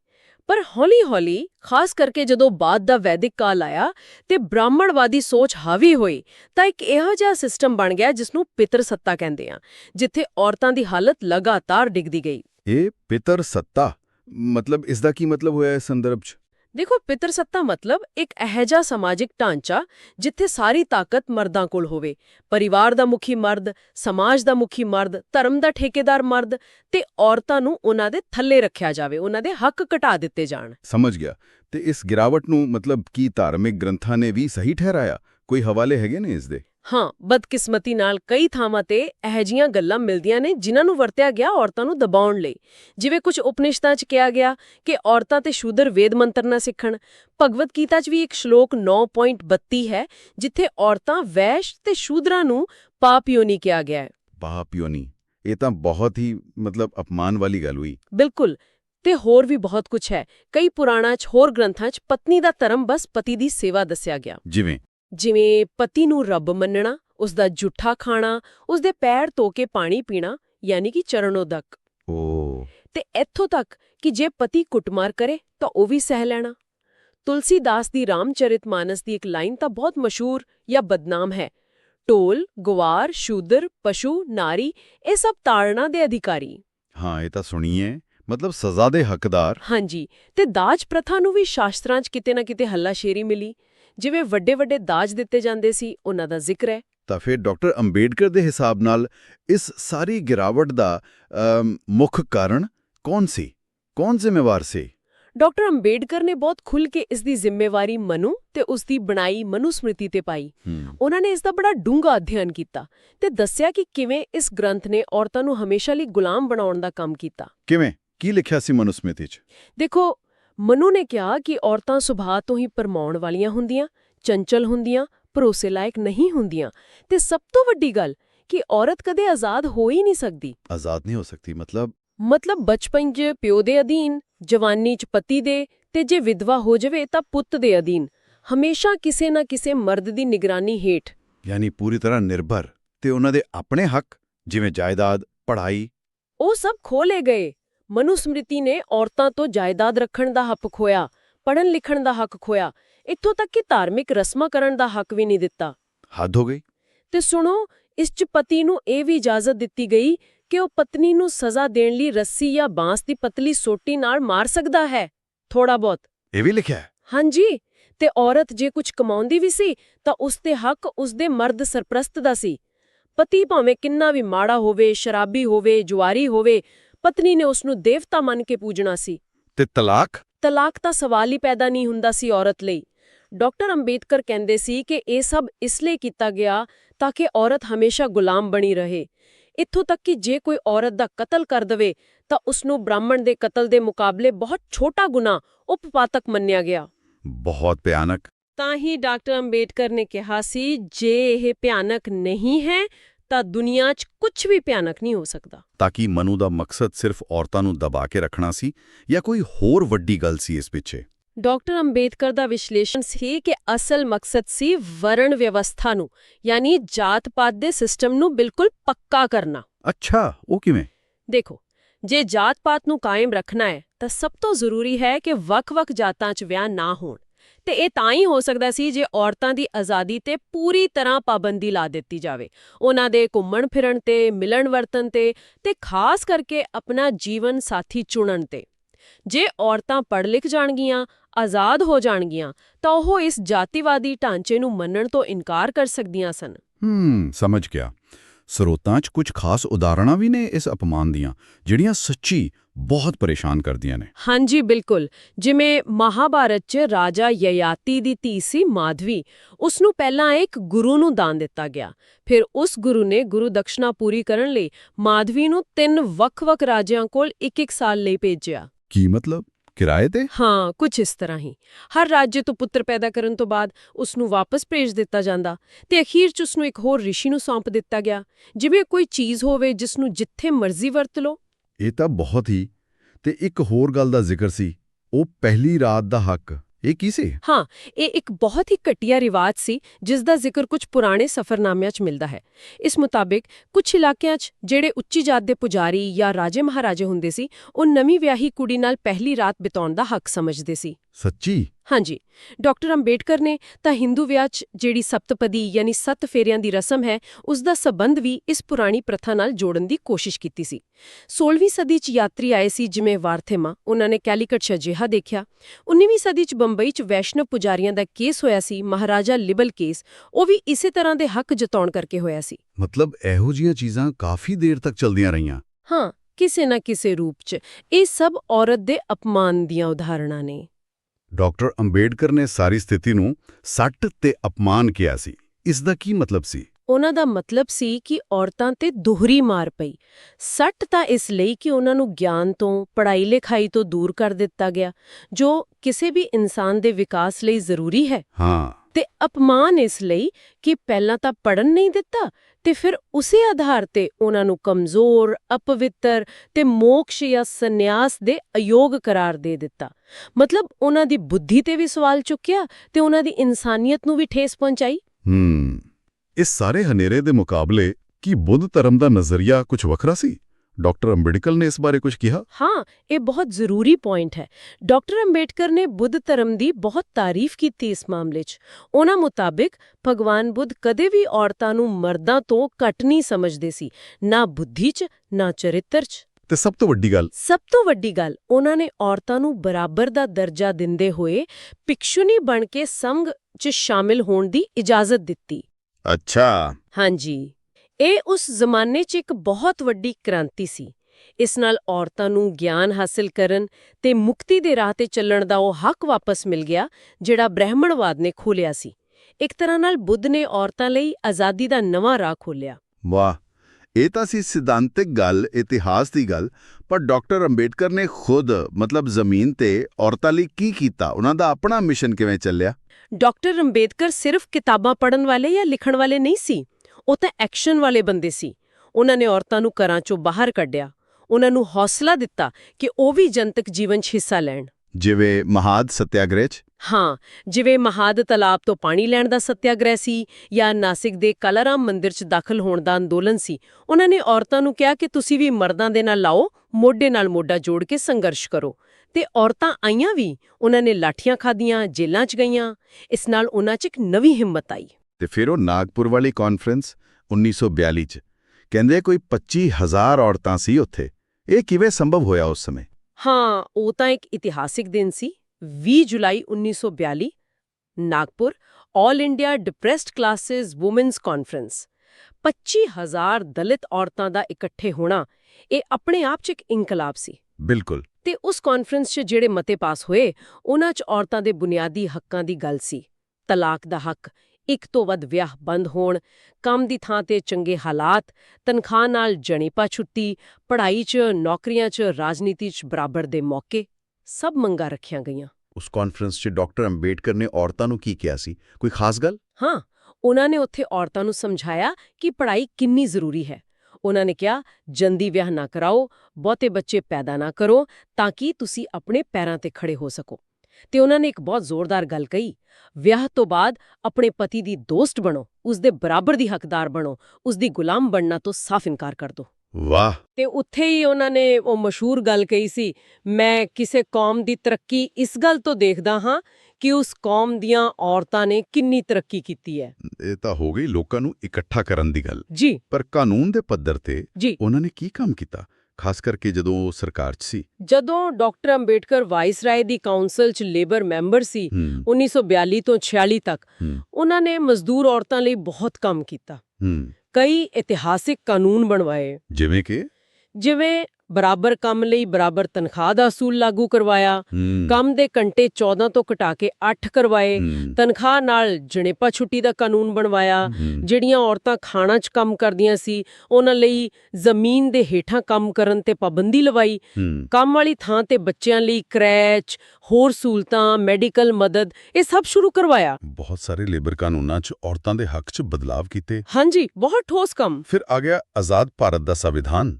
S3: ਪਰ ਹੌਲੀ-ਹੌਲੀ, ਖਾਸ ਕਰਕੇ ਜਦੋਂ ਬਾਅਦ ਦਾ ਵੈਦਿਕ ਕਾਲ ਆਇਆ ਤੇ ਬ੍ਰਾਹਮਣਵਾਦੀ ਸੋਚ ਹਾਵੀ ਹੋਈ, ਤਾਂ ਇੱਕ ਇਹੋ ਜਿਹਾ ਸਿਸਟਮ ਬਣ ਗਿਆ ਜਿਸ ਨੂੰ ਪਿਤਰ ਸੱਤਾ ਕਹਿੰਦੇ ਆ, ਜਿੱਥੇ ਔਰਤਾਂ ਦੀ ਹਾਲਤ ਲਗਾਤਾਰ ਡਿੱਗਦੀ ਗਈ।
S2: ਇਹ ਪਿਤਰ ਸੱਤਾ? ਮਤਲਬ ਇਸ ਦਾ ਕੀ ਮਤਲਬ ਹੋਇਆ ਇਸ ਸੰਦਰਭ 'ਚ?
S3: ਦੇਖੋ ਪਿਤਰ ਮਤਲਬ ਇੱਕ ਅਹਿਜਾ ਸਮਾਜਿਕ ਢਾਂਚਾ ਜਿੱਥੇ ਸਾਰੀ ਤਾਕਤ ਮਰਦਾਂ ਕੋਲ ਹੋਵੇ। ਪਰਿਵਾਰ ਦਾ ਮੁਖੀ ਮਰਦ, ਸਮਾਜ ਦਾ ਮੁਖੀ ਮਰਦ, ਧਰਮ ਦਾ ਠੇਕੇਦਾਰ ਮਰਦ ਤੇ ਔਰਤਾਂ ਨੂੰ ਉਹਨਾਂ ਦੇ ਥੱਲੇ ਰੱਖਿਆ ਜਾਵੇ, ਉਹਨਾਂ ਦੇ ਹੱਕ ਘਟਾ ਦਿੱਤੇ ਜਾਣ।
S2: ਸਮਝ ਗਿਆ। ਤੇ ਇਸ ਗਿਰਾਵਟ ਨੂੰ ਮਤਲਬ ਕੀ ਧਾਰਮਿਕ ਗ੍ਰੰਥਾਂ ਨੇ ਵੀ ਸਹੀ ਠਹਿਰਾਇਆ? ਕੋਈ ਹਵਾਲੇ ਹੈਗੇ ਨੇ ਇਸ ਦੇ?
S3: ਹਾਂ ਬਦਕਿਸਮਤੀ ਨਾਲ ਕਈ ਥਾਵਾਂ ਤੇ ਅਹਿਜੀਆਂ ਗੱਲਾਂ ਮਿਲਦੀਆਂ ਨੇ ਜਿਨ੍ਹਾਂ ਨੂੰ ਵਰਤਿਆ ਗਿਆ ਔਰਤਾਂ ਨੂੰ ਦਬਾਉਣ ਲਈ। ਜਿਵੇਂ ਕੁਝ ਉਪਨਿਸ਼ਦਾਂ 'ਚ ਕਿਹਾ ਗਿਆ ਕਿ ਔਰਤਾਂ ਤੇ ਸ਼ੂਦਰ ਵੇਦ ਮੰਤਰ ਨਾ ਸਿੱਖਣ। ਭਗਵਦ ਗੀਤਾ 'ਚ ਵੀ ਇੱਕ ਸ਼ਲੋਕ 9.32 ਹੈ ਜਿੱਥੇ ਔਰਤਾਂ ਵੈਸ਼ ਤੇ ਸ਼ੂਦਰਾਂ ਨੂੰ ਪਾਪ ਯੋਨੀ ਕਿਹਾ ਗਿਆ ਹੈ।
S2: ਪਾਪ ਯੋਨੀ ਇਹ ਤਾਂ ਬਹੁਤ ਹੀ ਮਤਲਬ ਅਪਮਾਨ ਵਾਲੀ ਗੱਲ ਹੋਈ।
S3: ਬਿਲਕੁਲ ਤੇ ਹੋਰ ਵੀ ਬਹੁਤ ਕੁਝ ਹੈ। ਕਈ ਪੁਰਾਣਾਂ 'ਚ ਹੋਰ ਗ੍ਰੰਥਾਂ 'ਚ ਪਤਨੀ ਦਾ ਧਰਮ ਬਸ ਪਤੀ ਦੀ ਸੇਵਾ ਦੱਸਿਆ ਗਿਆ।
S2: ਜਿਵੇਂ
S3: ਜਿਵੇਂ ਪਤੀ ਨੂੰ ਰੱਬ ਮੰਨਣਾ ਉਸ ਦਾ ਜੁੱਠਾ ਖਾਣਾ ਉਸ ਦੇ ਪੈਰ ਧੋ ਕੇ ਪਾਣੀ ਪੀਣਾ ਯਾਨੀ ਕਿ ਚਰਨੋਦਕ
S2: ਓ।
S3: ਤੇ ਇੱਥੋਂ ਤੱਕ ਕਿ ਜੇ ਪਤੀ ਕੁੱਟਮਾਰ ਕਰੇ ਤਾਂ ਉਹ ਵੀ ਸਹਿ ਲੈਣਾ। ਤੁਲਸੀਦਾਸ ਦੀ ਰਾਮਚਰਿਤਮਾਨਸ ਦੀ ਇੱਕ ਲਾਈਨ ਤਾਂ ਬਹੁਤ ਮਸ਼ਹੂਰ ਜਾਂ ਬਦਨਾਮ ਹੈ। ਟੋਲ ਗਵਾਰ ਸ਼ੂਦਰ ਪਸ਼ੂ ਨਾਰੀ ਇਹ ਸਭ ਤਾੜਨਾ ਦੇ ਅਧਿਕਾਰੀ।
S2: ਹਾਂ ਇਹ ਤਾਂ ਸੁਣੀਏ ਮਤਲਬ ਸਜ਼ਾ ਦੇ ਹੱਕਦਾਰ।
S3: ਹਾਂਜੀ ਤੇ ਦਾਜ ਪ੍ਰਥਾ ਨੂੰ ਵੀ ਸ਼ਾਸਤਰਾਂ 'ਚ ਕਿਤੇ ਨਾ ਕਿਤੇ ਹੱਲਾਸ਼ੇਰੀ ਮਿਲੀ। ਜਿਵੇਂ ਵੱਡੇ ਵੱਡੇ ਦਾਜ ਦਿੱਤੇ ਜਾਂਦੇ ਸੀ ਉਹਨਾਂ ਦਾ ਜ਼ਿਕਰ ਹੈ।
S2: ਤਾਂ ਫਿਰ ਡਾਕਟਰ ਅੰਬੇਡਕਰ ਦੇ ਹਿਸਾਬ ਨਾਲ ਇਸ ਸਾਰੀ ਗਿਰਾਵਟ ਦਾ ਮੁੱਖ ਕਾਰਨ ਕੌਣ ਸੀ? ਕੌਣ ਜ਼ਿੰਮੇਵਾਰ ਸੀ?
S3: ਡਾਕਟਰ ਅੰਬੇਡਕਰ ਨੇ ਬਹੁਤ ਖੁੱਲ੍ਹ ਕੇ ਇਸ ਦੀ ਜ਼ਿੰਮੇਵਾਰੀ ਮਨੂ ਤੇ ਉਸ ਦੀ ਬਣਾਈ ਮਨੂ ਸਮ੍ਰਿਤੀ ਤੇ ਪਾਈ। ਉਹਨਾਂ ਨੇ ਇਸ ਦਾ ਬੜਾ ਡੂੰਘਾ ਅਧਿਐਨ ਕੀਤਾ ਤੇ ਦੱਸਿਆ ਕਿ ਕਿਵੇਂ ਇਸ ਗ੍ਰੰਥ ਨੇ ਔਰਤਾਂ ਨੂੰ ਹਮੇਸ਼ਾ ਲਈ ਗੁਲਾਮ ਬਣਾਉਣ ਦਾ ਕੰਮ ਕੀਤਾ।
S2: ਕਿਵੇਂ? ਕੀ ਲਿਖਿਆ ਸੀ ਮਨੁਸਮ੍ਰਿਤੀ 'ਚ?
S3: ਦੇਖੋ ਮਨੂ ਨੇ ਕਿਹਾ ਕਿ ਔਰਤਾਂ ਸੁਭਾਅ ਤੋਂ ਹੀ ਪਰਮਾਉਣ ਵਾਲੀਆਂ ਹੁੰਦੀਆਂ ਚੰਚਲ ਹੁੰਦੀਆਂ ਭਰੋਸੇ ਲਾਇਕ ਨਹੀਂ ਹੁੰਦੀਆਂ ਤੇ ਸਭ ਤੋਂ ਵੱਡੀ ਗੱਲ ਕਿ ਔਰਤ ਕਦੇ ਆਜ਼ਾਦ ਹੋ ਹੀ ਨਹੀਂ ਸਕਦੀ।
S2: ਆਜ਼ਾਦ ਨਹੀਂ ਹੋ ਸਕਦੀ ਮਤਲਬ?
S3: ਮਤਲਬ ਬਚਪਨ 'ਚ ਪਿਓ ਦੇ ਅਧੀਨ ਜਵਾਨੀ 'ਚ ਪਤੀ ਦੇ ਤੇ ਜੇ ਵਿਧਵਾ ਹੋ ਜਾਵੇ ਤਾਂ ਪੁੱਤ ਦੇ ਅਧੀਨ। ਹਮੇਸ਼ਾ ਕਿਸੇ ਨਾ ਕਿਸੇ ਮਰਦ ਦੀ ਨਿਗਰਾਨੀ ਹੇਠ।
S2: ਯਾਨੀ ਪੂਰੀ ਤਰ੍ਹਾਂ ਨਿਰਭਰ ਤੇ ਉਹਨਾਂ ਦੇ ਆਪਣੇ ਹੱਕ ਜਿਵੇਂ ਜਾਇਦਾਦ ਪੜ੍ਹਾਈ।
S3: ਉਹ ਸਭ ਖੋ ਲਏ ਗਏ। ਮਨੂ ਸਮ੍ਰਿਤੀ ਨੇ ਔਰਤਾਂ ਤੋਂ ਜਾਇਦਾਦ ਰੱਖਣ ਦਾ ਹੱਕ ਖੋਇਆ ਪੜ੍ਹਨ ਲਿਖਣ ਦਾ ਹੱਕ ਖੋਇਆ ਇੱਥੋਂ ਤੱਕ ਕਿ ਧਾਰਮਿਕ ਰਸਮਾਂ ਕਰਨ ਦਾ ਹੱਕ ਵੀ ਨਹੀਂ ਦਿੱਤਾ।
S2: ਹੱਦ ਹੋ ਗਈ।
S3: ਤੇ ਸੁਣੋ ਇਸ 'ਚ ਪਤੀ ਨੂੰ ਇਹ ਵੀ ਇਜਾਜ਼ਤ ਦਿੱਤੀ ਗਈ ਕਿ ਉਹ ਪਤਨੀ ਨੂੰ ਸਜ਼ਾ ਦੇਣ ਲਈ ਰੱਸੀ ਜਾਂ ਬਾਂਸ ਦੀ ਪਤਲੀ ਸੋਟੀ ਨਾਲ ਮਾਰ ਸਕਦਾ ਹੈ। ਥੋੜਾ ਬਹੁਤ।
S2: ਇਹ ਵੀ ਲਿਖਿਆ ਹੈ?
S3: ਹਾਂਜੀ। ਤੇ ਔਰਤ ਜੇ ਕੁਝ ਕਮਾਉਂਦੀ ਵੀ ਸੀ ਤਾਂ ਉਸ ਦੇ ਹੱਕ ਉਸ ਦੇ ਮਰਦ ਸਰਪ੍ਰਸਤ ਦਾ ਸੀ। ਪਤੀ ਭਾਵੇਂ ਕਿੰਨਾ ਵੀ ਮਾੜਾ ਹੋਵੇ ਸ਼ਰਾਬੀ ਹੋਵੇ ਜੁਆਰੀ ਹੋਵੇ ਪਤਨੀ ਨੇ ਉਸ ਨੂੰ ਦੇਵਤਾ ਮੰਨ ਕੇ ਪੂਜਣਾ ਸੀ।
S2: ਤੇ ਤਲਾਕ?
S3: ਤਲਾਕ ਤਾਂ ਸਵਾਲ ਹੀ ਪੈਦਾ ਨਹੀਂ ਹੁੰਦਾ ਸੀ ਔਰਤ ਲਈ। ਡਾਕਟਰ ਅੰਬੇਦਕਰ ਕਹਿੰਦੇ ਸੀ ਕਿ ਇਹ ਸਭ ਇਸ ਲਈ ਕੀਤਾ ਗਿਆ ਤਾਂ ਕਿ ਔਰਤ ਹਮੇਸ਼ਾ ਗੁਲਾਮ ਬਣੀ ਰਹੇ। ਇੱਥੋਂ ਤੱਕ ਕਿ ਜੇ ਕੋਈ ਔਰਤ ਦਾ ਕਤਲ ਕਰ ਦਵੇ ਤਾਂ ਉਸ ਨੂੰ ਬ੍ਰਾਹਮਣ ਦੇ ਕਤਲ ਦੇ ਮੁਕਾਬਲੇ ਬਹੁਤ ਛੋਟਾ ਗੁਨਾਹ ਉਪਪਾਤਕ ਮੰਨਿਆ ਗਿਆ।
S2: ਬਹੁਤ ਭਿਆਨਕ।
S3: ਤਾਂ ਹੀ ਡਾਕਟਰ ਅੰਬੇਡਕਰ ਨੇ ਕਿਹਾ ਸੀ ਜੇ ਇਹ ਭਿਆਨਕ ਨਹੀਂ ਹੈ ਤਾਂ ਦੁਨੀਆ 'ਚ ਕੁਝ ਵੀ ਭਿਆਨਕ ਨਹੀਂ ਹੋ ਸਕਦਾ।
S2: ਤਾਂ ਕਿ ਮਨੂ ਦਾ ਮਕਸਦ ਸਿਰਫ ਔਰਤਾਂ ਨੂੰ ਦਬਾ ਕੇ ਰੱਖਣਾ ਸੀ ਜਾਂ ਕੋਈ ਹੋਰ ਵੱਡੀ ਗੱਲ ਸੀ ਇਸ ਪਿੱਛੇ?
S3: ਡਾਕਟਰ ਅੰਬੇਦਕਰ ਦਾ ਵਿਸ਼ਲੇਸ਼ਣ ਸੀ ਕਿ ਅਸਲ ਮਕਸਦ ਸੀ ਵਰਣ ਵਿਵਸਥਾ ਨੂੰ ਯਾਨੀ ਜਾਤ-ਪਾਤ ਦੇ ਸਿਸਟਮ ਨੂੰ ਬਿਲਕੁਲ ਪੱਕਾ ਕਰਨਾ।
S2: ਅੱਛਾ ਉਹ ਕਿਵੇਂ?
S3: ਦੇਖੋ ਜੇ ਜਾਤ-ਪਾਤ ਨੂੰ ਕਾਇਮ ਰੱਖਣਾ ਹੈ ਤਾਂ ਸਭ ਤੋਂ ਜ਼ਰੂਰੀ ਹੈ ਕਿ ਵੱਖ-ਵੱਖ ਜਾਤਾਂ 'ਚ ਵਿਆਹ ਨਾ ਹੋਣ। ਤੇ ਇਹ ਤਾਂ ਹੀ ਹੋ ਸਕਦਾ ਸੀ ਜੇ ਔਰਤਾਂ ਦੀ ਆਜ਼ਾਦੀ ਤੇ ਪੂਰੀ ਤਰ੍ਹਾਂ ਪਾਬੰਦੀ ਲਾ ਦਿੱਤੀ ਜਾਵੇ। ਉਹਨਾਂ ਦੇ ਘੁੰਮਣ ਫਿਰਨ ਤੇ ਮਿਲਣ ਵਰਤਨ ਤੇ ਤੇ ਖਾਸ ਕਰਕੇ ਆਪਣਾ ਜੀਵਨ ਸਾਥੀ ਚੁਣਨ ਤੇ। ਜੇ ਔਰਤਾਂ ਪੜ੍ਹ ਲਿਖ ਜਾਣਗੀਆਂ, ਆਜ਼ਾਦ ਹੋ ਜਾਣਗੀਆਂ, ਤਾਂ ਉਹ ਇਸ ਜਾਤੀਵਾਦੀ ਢਾਂਚੇ ਨੂੰ ਮੰਨਣ ਤੋਂ ਇਨਕਾਰ ਕਰ ਸਕਦੀਆਂ ਸਨ।
S2: ਹੂੰ, ਸਮਝ ਗਿਆ। ਸਰੋਤਾਂ 'ਚ ਕੁਝ ਖਾਸ ਉਦਾਹਰਣਾਂ ਵੀ ਨੇ ਇਸ ਅਪਮਾਨ ਦੀਆਂ ਜਿਹੜੀਆਂ ਸੱਚੀ ਬਹੁਤ ਪਰੇਸ਼ਾਨ ਕਰਦੀਆਂ ਨੇ।
S3: ਹਾਂਜੀ ਬਿਲਕੁਲ। ਜਿਵੇਂ ਮਹਾਭਾਰਤ 'ਚ ਰਾਜਾ ਯਯਾਤੀ ਦੀ ਧੀ ਸੀ ਮਾਧਵੀ ਉਸ ਨੂੰ ਪਹਿਲਾਂ ਇੱਕ ਗੁਰੂ ਨੂੰ ਦਾਨ ਦਿੱਤਾ ਗਿਆ। ਫਿਰ ਉਸ ਗੁਰੂ ਨੇ ਗੁਰੂ ਦਕਸ਼ਨਾ ਪੂਰੀ ਕਰਨ ਲਈ ਮਾਧਵੀ ਨੂੰ ਤਿੰਨ ਵੱਖ-ਵੱਖ ਰਾਜਿਆਂ ਕੋਲ ਇੱਕ-ਇੱਕ ਸਾਲ ਲਈ ਭੇਜਿਆ।
S2: ਕੀ ਮਤਲਬ? ਕਿਰਾਏ ਤੇ?
S3: ਹਾਂ ਕੁਝ ਇਸ ਤਰ੍ਹਾਂ ਹੀ। ਹਰ ਰਾਜ ਤੋਂ ਪੁੱਤਰ ਪੈਦਾ ਕਰਨ ਤੋਂ ਬਾਅਦ ਉਸ ਨੂੰ ਵਾਪਸ ਭੇਜ ਦਿੱਤਾ ਜਾਂਦਾ ਤੇ ਅਖੀਰ 'ਚ ਉਸ ਨੂੰ ਇੱਕ ਹੋਰ ਰਿਸ਼ੀ ਨੂੰ ਸੌਂਪ ਦਿੱਤਾ ਗਿਆ। ਜਿਵੇਂ ਕੋਈ ਚੀਜ਼ ਹੋਵੇ ਜਿਸ ਨੂੰ ਜਿੱਥੇ ਮਰਜ਼ੀ ਵਰਤ ਲਓ।
S2: ਇਹ ਤਾਂ ਬਹੁਤ ਹੀ। ਤੇ ਇੱਕ ਹੋਰ ਗੱਲ ਦਾ ਜ਼ਿਕਰ ਸੀ ਉਹ ਪਹਿਲੀ ਰਾਤ ਦਾ ਹੱਕ। ਇਹ ਕੀ ਸੀ?
S3: ਹਾਂ, ਇਹ ਇੱਕ ਬਹੁਤ ਹੀ ਘਟੀਆ ਰਿਵਾਜ ਸੀ, ਜਿਸ ਦਾ ਜ਼ਿਕਰ ਕੁਝ ਪੁਰਾਣੇ ਸਫਰਨਾਮਿਆਂ 'ਚ ਮਿਲਦਾ ਹੈ। ਇਸ ਮੁਤਾਬਿਕ, ਕੁਝ ਇਲਾਕਿਆਂ 'ਚ ਜਿਹੜੇ ਉੱਚੀ ਜਾਤ ਦੇ ਪੁਜਾਰੀ ਜਾਂ ਰਾਜੇ ਮਹਾਰਾਜੇ ਹੁੰਦੇ ਸੀ, ਉਹ ਨਵੀਂ ਵਿਆਹੀ ਕੁੜੀ ਨਾਲ ਪਹਿਲੀ ਰਾਤ ਬਿਤਾਉਣ ਦਾ ਹੱਕ ਸਮਝਦੇ ਸੀ।
S2: ਸੱਚੀ?
S3: ਹਾਂਜੀ। ਡਾਕਟਰ ਅੰਬੇਡਕਰ ਨੇ ਤਾਂ ਹਿੰਦੂ ਵਿਆਹ 'ਚ ਜਿਹੜੀ ਸਪਤਪਦੀ ਯਾਨੀ ਸੱਤ ਫੇਰਿਆਂ ਦੀ ਰਸਮ ਹੈ ਉਸ ਦਾ ਸਬੰਧ ਵੀ ਇਸ ਪੁਰਾਣੀ ਪ੍ਰਥਾ ਨਾਲ ਜੋੜਨ ਦੀ ਕੋਸ਼ਿਸ਼ ਕੀਤੀ ਸੀ। 16ਵੀਂ ਸਦੀ 'ਚ ਯਾਤਰੀ ਆਏ ਸੀ ਜਿਵੇਂ ਵਾਰਥੇਮਾ। ਉਹਨਾਂ ਨੇ ਕੈਲੀਕਟ 'ਚ ਅਜਿਹਾ ਦੇਖਿਆ। 19ਵੀਂ ਸਦੀ 'ਚ ਬੰਬਈ 'ਚ ਵੈਸ਼ਨਵ ਪੁਜਾਰੀਆਂ ਦਾ ਕੇਸ ਹੋਇਆ ਸੀ ਮਹਾਰਾਜਾ ਲਿਬਲ ਕੇਸ। ਉਹ ਵੀ ਇਸੇ ਤਰ੍ਹਾਂ ਦੇ ਹੱਕ ਜਤਾਉਣ ਕਰਕੇ ਹੋਇਆ ਸੀ।
S2: ਮਤਲਬ ਇਹੋ ਜੀਆਂ ਚੀਜ਼ਾਂ ਕਾਫੀ ਦੇਰ ਤੱਕ ਚਲਦੀਆਂ ਰਹੀਆਂ?
S3: ਹਾਂ ਕਿਸੇ ਨਾ ਕਿਸੇ ਰੂਪ 'ਚ। ਇਹ ਸਭ ਔਰਤ ਦੇ ਅਪਮਾਨ ਦੀਆਂ ਉਦਾਹਰਣਾਂ ਨੇ।
S2: ਡਾਕਟਰ ਅੰਬੇਡਕਰ ਨੇ ਸਾਰੀ ਸਥਿਤੀ ਨੂੰ ਸੱਟ ਤੇ ਅਪਮਾਨ ਕਿਹਾ ਸੀ। ਇਸ ਦਾ ਕੀ ਮਤਲਬ ਸੀ?
S3: ਉਹਨਾਂ ਦਾ ਮਤਲਬ ਸੀ ਕਿ ਔਰਤਾਂ ਤੇ ਦੋਹਰੀ ਮਾਰ ਪਈ। ਸੱਟ ਤਾਂ ਇਸ ਲਈ ਕਿ ਉਹਨਾਂ ਨੂੰ ਗਿਆਨ ਤੋਂ ਪੜ੍ਹਾਈ ਲਿਖਾਈ ਤੋਂ ਦੂਰ ਕਰ ਦਿੱਤਾ ਗਿਆ ਜੋ ਕਿਸੇ ਵੀ ਇਨਸਾਨ ਦੇ ਵਿਕਾਸ ਲਈ ਜ਼ਰੂਰੀ ਹੈ।
S2: ਹਾਂ।
S3: ਤੇ ਅਪਮਾਨ ਇਸ ਲਈ ਕਿ ਪਹਿਲਾਂ ਤਾਂ ਪੜਨ ਨਹੀਂ ਦਿੱਤਾ ਤੇ ਫਿਰ ਉਸੇ ਆਧਾਰ ਤੇ ਉਹਨਾਂ ਨੂੰ ਕਮਜ਼ੋਰ, ਅਪਵਿੱਤਰ ਤੇ ਮੋਕਸ਼ ਜਾਂ ਸੰਨਿਆਸ ਦੇ ਅਯੋਗ ਕਰਾਰ ਦੇ ਦਿੱਤਾ। ਮਤਲਬ ਉਹਨਾਂ ਦੀ ਬੁੱਧੀ ਤੇ ਵੀ ਸਵਾਲ ਚੁੱਕਿਆ ਤੇ ਉਹਨਾਂ ਦੀ ਇਨਸਾਨੀਅਤ ਨੂੰ ਵੀ ਠੇਸ ਪਹੁੰਚਾਈ?
S4: ਹੂੰ, ਇਸ ਸਾਰੇ ਹਨੇਰੇ ਦੇ ਮੁਕਾਬਲੇ ਕੀ ਬੁੱਧ ਧਰਮ ਦਾ ਨਜ਼ਰੀਆ ਕੁਝ ਵੱਖਰਾ ਸੀ? ਡਾਕਟਰ ਅੰਬੇਡਕਰ ਨੇ ਇਸ ਬਾਰੇ ਕੁਝ ਕਿਹਾ?
S3: ਹਾਂ ਇਹ ਬਹੁਤ ਜ਼ਰੂਰੀ ਪੁਆਇੰਟ ਹੈ। ਡਾਕਟਰ ਅੰਬੇਡਕਰ ਨੇ ਬੁੱਧ ਧਰਮ ਦੀ ਬਹੁਤ ਤਾਰੀਫ ਕੀਤੀ ਇਸ ਮਾਮਲੇ 'ਚ। ਉਹਨਾਂ ਮੁਤਾਬਿਕ ਭਗਵਾਨ ਬੁੱਧ ਕਦੇ ਵੀ ਔਰਤਾਂ ਨੂੰ ਮਰਦਾਂ ਤੋਂ ਘੱਟ ਨਹੀਂ ਸਮਝਦੇ ਸੀ ਨਾ ਬੁੱਧੀ 'ਚ ਨਾ ਚਰਿੱਤਰ 'ਚ।
S4: ਤੇ ਸਭ ਤੋਂ ਵੱਡੀ ਗੱਲ?
S3: ਸਭ ਤੋਂ ਵੱਡੀ ਗੱਲ ਉਹਨਾਂ ਨੇ ਔਰਤਾਂ ਨੂੰ ਬਰਾਬਰ ਦਾ ਦਰਜਾ ਦਿੰਦੇ ਹੋਏ ਭਿਕਸ਼ੂਨੀ ਬਣ ਕੇ ਸੰਘ 'ਚ ਸ਼ਾਮਿਲ ਹੋਣ ਦੀ ਇਜਾਜ਼ਤ ਦਿੱਤੀ।
S2: ਅੱਛਾ।
S3: ਹਾਂਜੀ। ਇਹ ਉਸ ਜ਼ਮਾਨੇ 'ਚ ਇੱਕ ਬਹੁਤ ਵੱਡੀ ਕ੍ਰਾਂਤੀ ਸੀ। ਇਸ ਨਾਲ ਔਰਤਾਂ ਨੂੰ ਗਿਆਨ ਹਾਸਲ ਕਰਨ ਤੇ ਮੁਕਤੀ ਦੇ ਰਾਹ ਤੇ ਚੱਲਣ ਦਾ ਉਹ ਹੱਕ ਵਾਪਸ ਮਿਲ ਗਿਆ ਜਿਹੜਾ ਬ੍ਰਾਹਮਣਵਾਦ ਨੇ ਖੋਲਿਆ ਸੀ। ਇੱਕ ਤਰ੍ਹਾਂ ਨਾਲ ਬੁੱਧ ਨੇ ਔਰਤਾਂ ਲਈ ਆਜ਼ਾਦੀ ਦਾ ਨਵਾਂ ਰਾਹ ਖੋਲਿਆ
S2: ਵਾਹ ਇਹ ਤਾਂ ਸੀ ਸਿਧਾਂਤਿਕ ਗੱਲ ਇਤਿਹਾਸ ਦੀ ਗੱਲ ਪਰ ਡਾਕਟਰ ਅੰਬੇਡਕਰ ਨੇ ਖੁਦ ਮਤਲਬ ਜ਼ਮੀਨ ਤੇ ਔਰਤਾਂ ਲਈ ਕੀ ਕੀਤਾ? ਉਹਨਾਂ ਦਾ ਆਪਣਾ ਮਿਸ਼ਨ ਕਿਵੇਂ ਚੱਲਿਆ?
S3: ਡਾਕਟਰ ਅੰਬੇਦਕਰ ਸਿਰਫ ਕਿਤਾਬਾਂ ਪੜ੍ਹਨ ਵਾਲੇ ਜਾਂ ਲਿਖਣ ਵਾਲੇ ਨਹੀਂ ਸੀ? ਉਹ ਤਾਂ ਐਕਸ਼ਨ ਵਾਲੇ ਬੰਦੇ ਸੀ। ਉਹਨਾਂ ਨੇ ਔਰਤਾਂ ਨੂੰ ਘਰਾਂ ਚੋਂ ਬਾਹਰ ਕੱਢਿਆ। ਉਹਨਾਂ ਨੂੰ ਹੌਸਲਾ ਦਿੱਤਾ ਕਿ ਉਹ ਵੀ ਜਨਤਕ ਜੀਵਨ 'ਚ ਹਿੱਸਾ ਲੈਣ।
S2: ਜਿਵੇਂ ਮਹਾਦ ਸਤਿਆਗ੍ਰਹਿ 'ਚ?
S3: ਹਾਂ ਜਿਵੇਂ ਮਹਾਦ ਤਲਾਬ ਤੋਂ ਪਾਣੀ ਲੈਣ ਦਾ ਸੱਤਿਆਗ੍ਰਹਿ ਸੀ ਜਾਂ ਨਾਸਿਕ ਦੇ ਕਲਾਰਾਮ ਮੰਦਿਰ 'ਚ ਦਾਖਲ ਹੋਣ ਦਾ ਅੰਦੋਲਨ ਸੀ ਉਹਨਾਂ ਨੇ ਔਰਤਾਂ ਨੂੰ ਕਿਹਾ ਕਿ ਤੁਸੀਂ ਵੀ ਮਰਦਾਂ ਦੇ ਨਾਲ ਲਾਓ ਮੋਢੇ ਨਾਲ ਮੋਢਾ ਜੋੜ ਕੇ ਸੰਘਰਸ਼ ਕਰੋ। ਤੇ ਔਰਤਾਂ ਆਈਆਂ ਵੀ ਉਹਨਾਂ ਨੇ ਲਾਠੀਆਂ ਖਾਧੀਆਂ ਜੇਲ੍ਹਾਂ 'ਚ ਗਈਆਂ। ਇਸ ਨਾਲ ਉਹਨਾਂ 'ਚ ਇੱਕ ਨਵੀਂ ਹਿੰਮਤ ਆਈ।
S2: ਤੇ ਫਿਰ ਉਹ ਨਾਗਪੁਰ ਵਾਲੀ ਕਾਨਫਰੰਸ 1942 'ਚ। ਕਹਿੰਦੇ ਕੋਈ 25000 ਔਰਤਾਂ ਸੀ ਉੱਥੇ। ਇਹ ਕਿਵੇਂ ਸੰਭਵ ਹੋਇਆ ਉਸ ਸਮੇਂ?
S3: ਹਾਂ ਉਹ ਤਾਂ ਇੱਕ ਇਤਿਹਾਸਿਕ ਦਿਨ ਸੀ 20 ਜੁਲਾਈ 1942 Nagpur all India depressed classes women's conference 25000 ਦਲਿਤ ਔਰਤਾਂ ਦਾ ਇਕੱਠੇ ਹੋਣਾ ਇਹ ਆਪਣੇ ਆਪ 'ਚ ਇੱਕ ਇਨਕਲਾਬ ਸੀ।
S2: ਬਿਲਕੁਲ।
S3: ਤੇ ਉਸ ਕਾਨਫਰੰਸ 'ਚ ਜਿਹੜੇ ਮਤੇ ਪਾਸ ਹੋਏ ਉਹਨਾਂ 'ਚ ਔਰਤਾਂ ਦੇ ਬੁਨਿਆਦੀ ਹੱਕਾਂ ਦੀ ਗੱਲ ਸੀ। ਤਲਾਕ ਦਾ ਹੱਕ ਇੱਕ ਤੋਂ ਵੱਧ ਵਿਆਹ ਬੰਦ ਹੋਣ ਕੰਮ ਦੀ ਥਾਂ ਤੇ ਚੰਗੇ ਹਾਲਾਤ ਤਨਖਾਹ ਨਾਲ ਜਣੀਪਾ ਛੁੱਟੀ ਪੜ੍ਹਾਈ 'ਚ ਨੌਕਰੀਆਂ 'ਚ ਰਾਜਨੀਤੀ 'ਚ ਬਰਾਬਰ ਦੇ ਮੌਕੇ ਸਭ ਮੰਗਾਂ ਰੱਖੀਆਂ ਗਈਆਂ।
S2: ਉਸ ਕਾਨਫਰੰਸ 'ਚ ਡਾਕਟਰ ਅੰਬੇਡਕਰ ਨੇ ਔਰਤਾਂ ਨੂੰ ਕੀ ਕਿਹਾ ਸੀ? ਕੋਈ ਖਾਸ ਗੱਲ?
S3: ਹਾਂ ਉਹਨਾਂ ਨੇ ਉੱਥੇ ਔਰਤਾਂ ਨੂੰ ਸਮਝਾਇਆ ਕਿ ਪੜ੍ਹਾਈ ਕਿੰਨੀ ਜ਼ਰੂਰੀ ਹੈ। ਉਹਨਾਂ ਨੇ ਕਿਹਾ ਜੰਦੀ ਵਿਆਹ ਨਾ ਕਰਾਓ ਬਹੁਤੇ ਬੱਚੇ ਪੈਦਾ ਨਾ ਕਰੋ ਤਾਂ ਕਿ ਤੁਸੀਂ ਆਪਣੇ ਪੈਰਾਂ ਤੇ ਖੜੇ ਹੋ ਸਕੋ। ਤੇ ਉਹਨਾਂ ਨੇ ਇੱਕ ਬਹੁਤ ਜ਼ੋਰਦਾਰ ਗੱਲ ਕਹੀ ਵਿਆਹ ਤੋਂ ਬਾਅਦ ਆਪਣੇ ਪਤੀ ਦੀ ਦੋਸਤ ਬਣੋ ਉਸ ਦੇ ਬਰਾਬਰ ਦੀ ਹੱਕਦਾਰ ਬਣੋ ਉਸ ਦੀ ਗੁਲਾਮ ਬਣਨਾ ਤੋਂ ਸਾਫ਼ ਇਨਕਾਰ ਕਰ ਦਿਓ
S2: ਵਾਹ!
S3: ਤੇ ਉੱਥੇ ਹੀ ਉਹਨਾਂ ਨੇ ਉਹ ਮਸ਼ਹੂਰ ਗੱਲ ਕਹੀ ਸੀ ਮੈਂ ਕਿਸੇ ਕੌਮ ਦੀ ਤਰੱਕੀ ਇਸ ਗੱਲ ਤੋਂ ਦੇਖਦਾ ਹਾਂ ਕਿ ਉਸ ਕੌਮ ਦੀਆਂ ਔਰਤਾਂ ਨੇ ਕਿੰਨੀ ਤਰੱਕੀ ਕੀਤੀ ਹੈ।
S4: ਇਹ ਤਾਂ ਹੋ ਗਈ ਲੋਕਾਂ ਨੂੰ ਇਕੱਠਾ ਕਰਨ ਦੀ ਗੱਲ।
S3: ਜੀ।
S4: ਪਰ ਕਾਨੂੰਨ ਦੇ ਪੱਧਰ ਤੇ ਉਹਨਾਂ ਨੇ ਕੀ ਕੰਮ ਕੀਤਾ? ਖਾਸ ਕਰਕੇ ਜਦੋਂ ਉਹ ਸਰਕਾਰ 'ਚ ਸੀ।
S3: ਜਦੋਂ ਡਾਕਟਰ ਅੰਬੇਡਕਰ ਵਾਇਸਰਾਏ ਦੀ ਕਾਉਂਸਲ 'ਚ ਲੇਬਰ ਮੈਂਬਰ ਸੀ
S4: ਹੂੰ।
S3: 1942 ਤੋਂ 46 ਤੱਕ ਉਹਨਾਂ ਨੇ ਮਜ਼ਦੂਰ ਔਰਤਾਂ ਲਈ ਬਹੁਤ ਕੰਮ ਕੀਤਾ। ਕਈ ਇਤਿਹਾਸਿਕ ਕਾਨੂੰਨ ਬਣਵਾਏ।
S4: ਜਿਵੇਂ ਕਿ?
S3: ਜਿਵੇਂ ਬਰਾਬਰ ਕੰਮ ਲਈ ਬਰਾਬਰ ਤਨਖਾਹ ਦਾ ਅਸੂਲ ਲਾਗੂ ਕਰਵਾਇਆ। ਕੰਮ ਦੇ ਘੰਟੇ 14 ਤੋਂ ਘਟਾ ਕੇ 8 ਕਰਵਾਏ। ਤਨਖਾਹ ਨਾਲ ਜਣੇਪਾ ਛੁੱਟੀ ਦਾ ਕਾਨੂੰਨ ਬਣਵਾਇਆ। ਜਿਹੜੀਆਂ ਔਰਤਾਂ ਖਾਣਾ 'ਚ ਕੰਮ ਕਰਦੀਆਂ ਸੀ ਉਹਨਾਂ ਲਈ ਜ਼ਮੀਨ ਦੇ ਹੇਠਾਂ ਕੰਮ ਕਰਨ ਤੇ ਪਾਬੰਦੀ ਲਵਾਈ। ਕੰਮ ਵਾਲੀ ਥਾਂ ਤੇ ਬੱਚਿਆਂ ਲਈ ਕ੍ਰੈਚ ਹੋਰ ਸਹੂਲਤਾਂ ਮੈਡੀਕਲ ਮਦਦ ਇਹ ਸਭ ਸ਼ੁਰੂ ਕਰਵਾਇਆ।
S4: ਬਹੁਤ ਸਾਰੇ ਲੇਬਰ ਕਾਨੂੰਨਾਂ 'ਚ ਔਰਤਾਂ ਦੇ ਹੱਕ 'ਚ ਬਦਲਾਵ ਕੀਤੇ।
S3: ਹਾਂਜੀ ਬਹੁਤ ਠੋਸ ਕੰਮ।
S4: ਫਿਰ ਆ ਗਿਆ ਆਜ਼ਾਦ ਭਾਰਤ ਦਾ ਸੰਵਿਧਾਨ।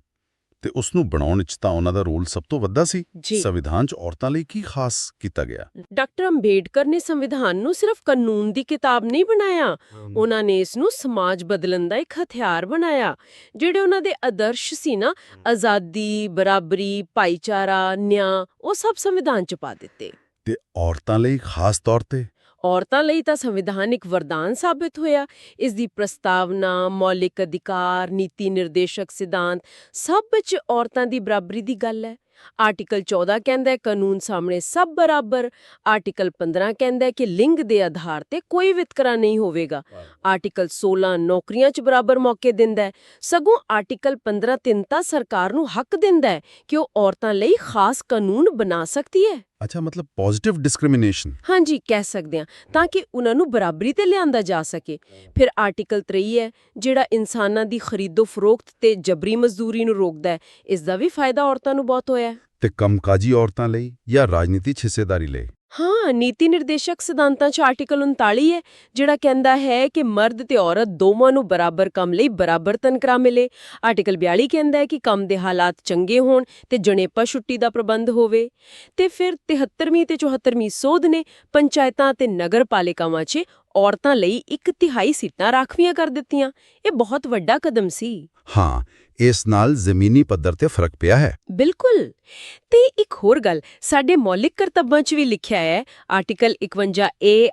S4: ਤੇ ਉਸ ਨੂੰ ਬਣਾਉਣ 'ਚ ਤਾਂ ਉਹਨਾਂ ਦਾ ਰੋਲ ਸਭ ਤੋਂ ਵੱਡਾ ਸੀ। ਸੰਵਿਧਾਨ 'ਚ ਔਰਤਾਂ ਲਈ ਕੀ ਖਾਸ ਕੀਤਾ ਗਿਆ?
S3: ਡਾਕਟਰ ਅੰਬੇਡਕਰ ਨੇ ਸੰਵਿਧਾਨ ਨੂੰ ਸਿਰਫ ਕਾਨੂੰਨ ਦੀ ਕਿਤਾਬ ਨਹੀਂ ਬਣਾਇਆ। ਉਹਨਾਂ ਨੇ ਇਸ ਨੂੰ ਸਮਾਜ ਬਦਲਣ ਦਾ ਇੱਕ ਹਥਿਆਰ ਬਣਾਇਆ ਜਿਹੜੇ ਉਹਨਾਂ ਦੇ ਆਦਰਸ਼ ਸੀ ਨਾ ਆਜ਼ਾਦੀ ਬਰਾਬਰੀ ਭਾਈਚਾਰਾ ਨਿਆਂ ਉਹ ਸਭ ਸੰਵਿਧਾਨ 'ਚ ਪਾ ਦਿੱਤੇ।
S4: ਤੇ ਔਰਤਾਂ ਲਈ ਖਾਸ ਤੌਰ ਤੇ?
S3: ਔਰਤਾਂ ਲਈ ਤਾਂ ਸੰਵਿਧਾਨ ਇੱਕ ਵਰਦਾਨ ਸਾਬਿਤ ਹੋਇਆ। ਇਸ ਦੀ ਪ੍ਰਸਤਾਵਨਾ ਮੌਲਿਕ ਅਧਿਕਾਰ ਨੀਤੀ ਨਿਰਦੇਸ਼ਕ ਸਿਧਾਂਤ ਸਭ ਵਿੱਚ ਔਰਤਾਂ ਦੀ ਬਰਾਬਰੀ ਦੀ ਗੱਲ ਹੈ। ਆਰਟੀਕਲ 14 ਕਹਿੰਦਾ ਹੈ ਕਾਨੂੰਨ ਸਾਹਮਣੇ ਸਭ ਬਰਾਬਰ। ਆਰਟੀਕਲ 15 ਕਹਿੰਦਾ ਹੈ ਕਿ ਲਿੰਗ ਦੇ ਆਧਾਰ ਤੇ ਕੋਈ ਵਿਤਕਰਾ ਨਹੀਂ ਹੋਵੇਗਾ। ਆਰਟੀਕਲ 16 ਨੌਕਰੀਆਂ 'ਚ ਬਰਾਬਰ ਮੌਕੇ ਦਿੰਦਾ ਹੈ। ਸਗੋਂ ਆਰਟੀਕਲ 15 ਤਿੰਨ ਤਾਂ ਸਰਕਾਰ ਨੂੰ ਹੱਕ ਦਿੰਦਾ ਹੈ ਕਿ ਉਹ ਔਰਤਾਂ ਲਈ ਖਾਸ ਕਾਨੂੰਨ ਬਣਾ ਸਕਦੀ ਹੈ।
S4: ਅੱਛਾ ਮਤਲਬ ਪੋਜ਼ਿਟਿਵ ਡਿਸਕ੍ਰਿਮੀਨੇਸ਼ਨ
S3: ਹਾਂਜੀ ਕਹਿ ਸਕਦੇ ਹਾਂ ਤਾਂ ਕਿ ਉਹਨਾਂ ਨੂੰ ਬਰਾਬਰੀ ਤੇ ਲਿਆਂਦਾ ਜਾ ਸਕੇ। ਫਿਰ ਆਰਟੀਕਲ 23 ਹੈ ਜਿਹੜਾ ਇਨਸਾਨਾਂ ਦੀ ਖਰੀਦੋ ਫਰੋਖਤ ਤੇ ਜਬਰੀ ਮਜ਼ਦੂਰੀ ਨੂੰ ਰੋਕਦਾ ਹੈ ਇਸ ਦਾ ਵੀ ਫਾਇਦਾ ਔਰਤਾਂ ਨੂੰ ਬਹੁਤ ਹੋਇਆ ਹੈ।
S4: ਤੇ ਕੰਮਕਾਜੀ ਔਰਤਾਂ ਲਈ ਜਾਂ ਰਾਜਨੀਤੀ ਹਿੱਸੇਦਾਰੀ ਲਈ?
S3: ਹਾਂ, ਨੀਤੀ ਨਿਰਦੇਸ਼ਕ ਸਿਧਾਂਤਾਂ 'ਚ ਆਰਟੀਕਲ 39 ਹੈ, ਜਿਹੜਾ ਕਹਿੰਦਾ ਹੈ ਕਿ ਮਰਦ ਤੇ ਔਰਤ ਦੋਵਾਂ ਨੂੰ ਬਰਾਬਰ ਕੰਮ ਲਈ ਬਰਾਬਰ ਤਨਖਾਹ ਮਿਲੇ। ਆਰਟੀਕਲ 42 ਕਹਿੰਦਾ ਹੈ ਕਿ ਕੰਮ ਦੇ ਹਾਲਾਤ ਚੰਗੇ ਹੋਣ ਤੇ ਜਣੇਪਾ ਛੁੱਟੀ ਦਾ ਪ੍ਰਬੰਧ ਹੋਵੇ। ਤੇ ਫਿਰ 73ਵੀਂ ਤੇ 74ਵੀਂ ਸੋਧ ਨੇ ਪੰਚਾਇਤਾਂ ਤੇ ਨਗਰਪਾਲਿਕਾਵਾਂ 'ਚ ਔਰਤਾਂ ਲਈ ਇੱਕ ਤਿਹਾਈ ਸੀਟਾਂ ਰਾਖਵੀਆਂ ਕਰ ਦਿੱਤੀਆਂ। ਇਹ ਬਹੁਤ ਵੱਡਾ ਕਦਮ ਸੀ।
S2: ਹਾਂ ਇਸ ਨਾਲ ਜ਼ਮੀਨੀ ਪੱਧਰ ਤੇ ਫ਼ਰਕ ਪਿਆ ਹੈ।
S3: ਬਿਲਕੁਲ। ਤੇ ਇੱਕ ਹੋਰ ਗੱਲ ਸਾਡੇ ਮੌਲਿਕ ਕਰਤੱਵਾਂ 'ਚ ਵੀ ਲਿਖਿਆ ਹੈ ਆਰਟੀਕਲ 51A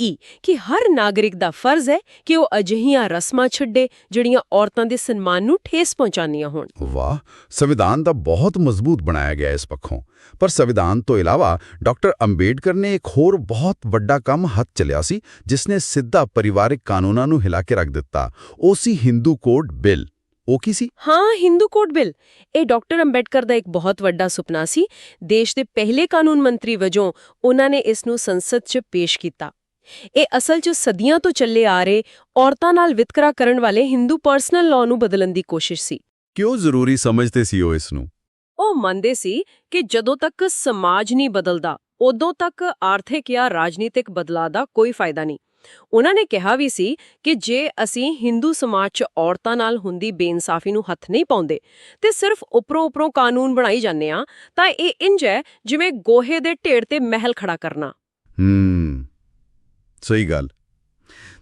S3: ਈ ਕਿ ਹਰ ਨਾਗਰਿਕ ਦਾ ਫਰਜ਼ ਹੈ ਕਿ ਉਹ ਅਜਿਹੀਆਂ ਰਸਮਾਂ ਛੱਡੇ ਜਿਹੜੀਆਂ ਔਰਤਾਂ ਦੇ ਸਨਮਾਨ ਨੂੰ ਠੇਸ ਪਹੁੰਚਾਉਂਦੀਆਂ ਹੋਣ।
S2: ਵਾਹ ਸੰਵਿਧਾਨ ਤਾਂ ਬਹੁਤ ਮਜ਼ਬੂਤ ਬਣਾਇਆ ਗਿਆ ਇਸ ਪੱਖੋਂ। ਪਰ ਸੰਵਿਧਾਨ ਤੋਂ ਇਲਾਵਾ ਡਾਕਟਰ ਅੰਬੇਡਕਰ ਨੇ ਇੱਕ ਹੋਰ ਬਹੁਤ ਵੱਡਾ ਕੰਮ ਹੱਥ ਚਲਿਆ ਸੀ ਜਿਸ ਨੇ ਸਿੱਧਾ ਪਰਿਵਾਰਕ ਕਾਨੂੰਨਾਂ ਨੂੰ ਹਿਲਾ ਕੇ ਰੱਖ ਦਿੱਤਾ ਉਹ ਸੀ ਹਿੰਦੂ ਕੋਡ ਬਿੱਲ ਉਹ ਕੀ ਸੀ?
S3: ਹਾਂ ਹਿੰਦੂ ਕੋਡ ਬਿੱਲ ਇਹ ਡਾਕਟਰ ਅੰਬੇਡਕਰ ਦਾ ਇੱਕ ਬਹੁਤ ਵੱਡਾ ਸੁਪਨਾ ਸੀ। ਦੇਸ਼ ਦੇ ਪਹਿਲੇ ਕਾਨੂੰਨ ਮੰਤਰੀ ਵਜੋਂ ਉਹਨਾਂ ਨੇ ਇਸ ਨੂੰ ਸੰਸਦ 'ਚ ਪੇਸ਼ ਕੀਤਾ। ਇਹ ਅਸਲ 'ਚ ਸਦੀਆਂ ਤੋਂ ਚੱਲੇ ਆ ਰਹੇ ਔਰਤਾਂ ਨਾਲ ਵਿਤਕਰਾ ਕਰਨ ਵਾਲੇ ਹਿੰਦੂ ਪਰਸਨਲ ਲਾਅ ਨੂੰ ਬਦਲਣ ਦੀ ਕੋਸ਼ਿਸ਼ ਸੀ।
S2: ਕਿਉਂ ਜ਼ਰੂਰੀ ਸਮਝਦੇ ਸੀ ਉਹ ਇਸ ਨੂੰ?
S3: ਉਹ ਮੰਨਦੇ ਸੀ ਕਿ ਜਦੋਂ ਤੱਕ ਸਮਾਜ ਨਹੀਂ ਬਦਲਦਾ ਉਦੋਂ ਤੱਕ ਆਰਥਿਕ ਜਾਂ ਰਾਜਨੀਤਿਕ ਬਦਲਾਅ ਦਾ ਕੋਈ ਫਾਇਦਾ ਨਹੀਂ। ਉਹਨਾਂ ਨੇ ਕਿਹਾ ਵੀ ਸੀ ਕਿ ਜੇ ਅਸੀਂ ਹਿੰਦੂ ਸਮਾਜ 'ਚ ਔਰਤਾਂ ਨਾਲ ਹੁੰਦੀ ਬੇਇਨਸਾਫੀ ਨੂੰ ਹੱਥ ਨਹੀਂ ਪਾਉਂਦੇ ਤੇ ਸਿਰਫ ਉੱਪਰੋਂ ਉੱਪਰੋਂ ਕਾਨੂੰਨ ਬਣਾਈ ਜਾਂਦੇ ਆ ਤਾਂ ਇਹ ਇੰਜ ਹੈ ਜਿਵੇਂ ਗੋਹੇ ਦੇ ਢੇਰ ਤੇ ਮਹਿਲ ਖੜਾ ਕਰਨਾ।
S2: ਹੂੰ, ਸਹੀ ਗੱਲ।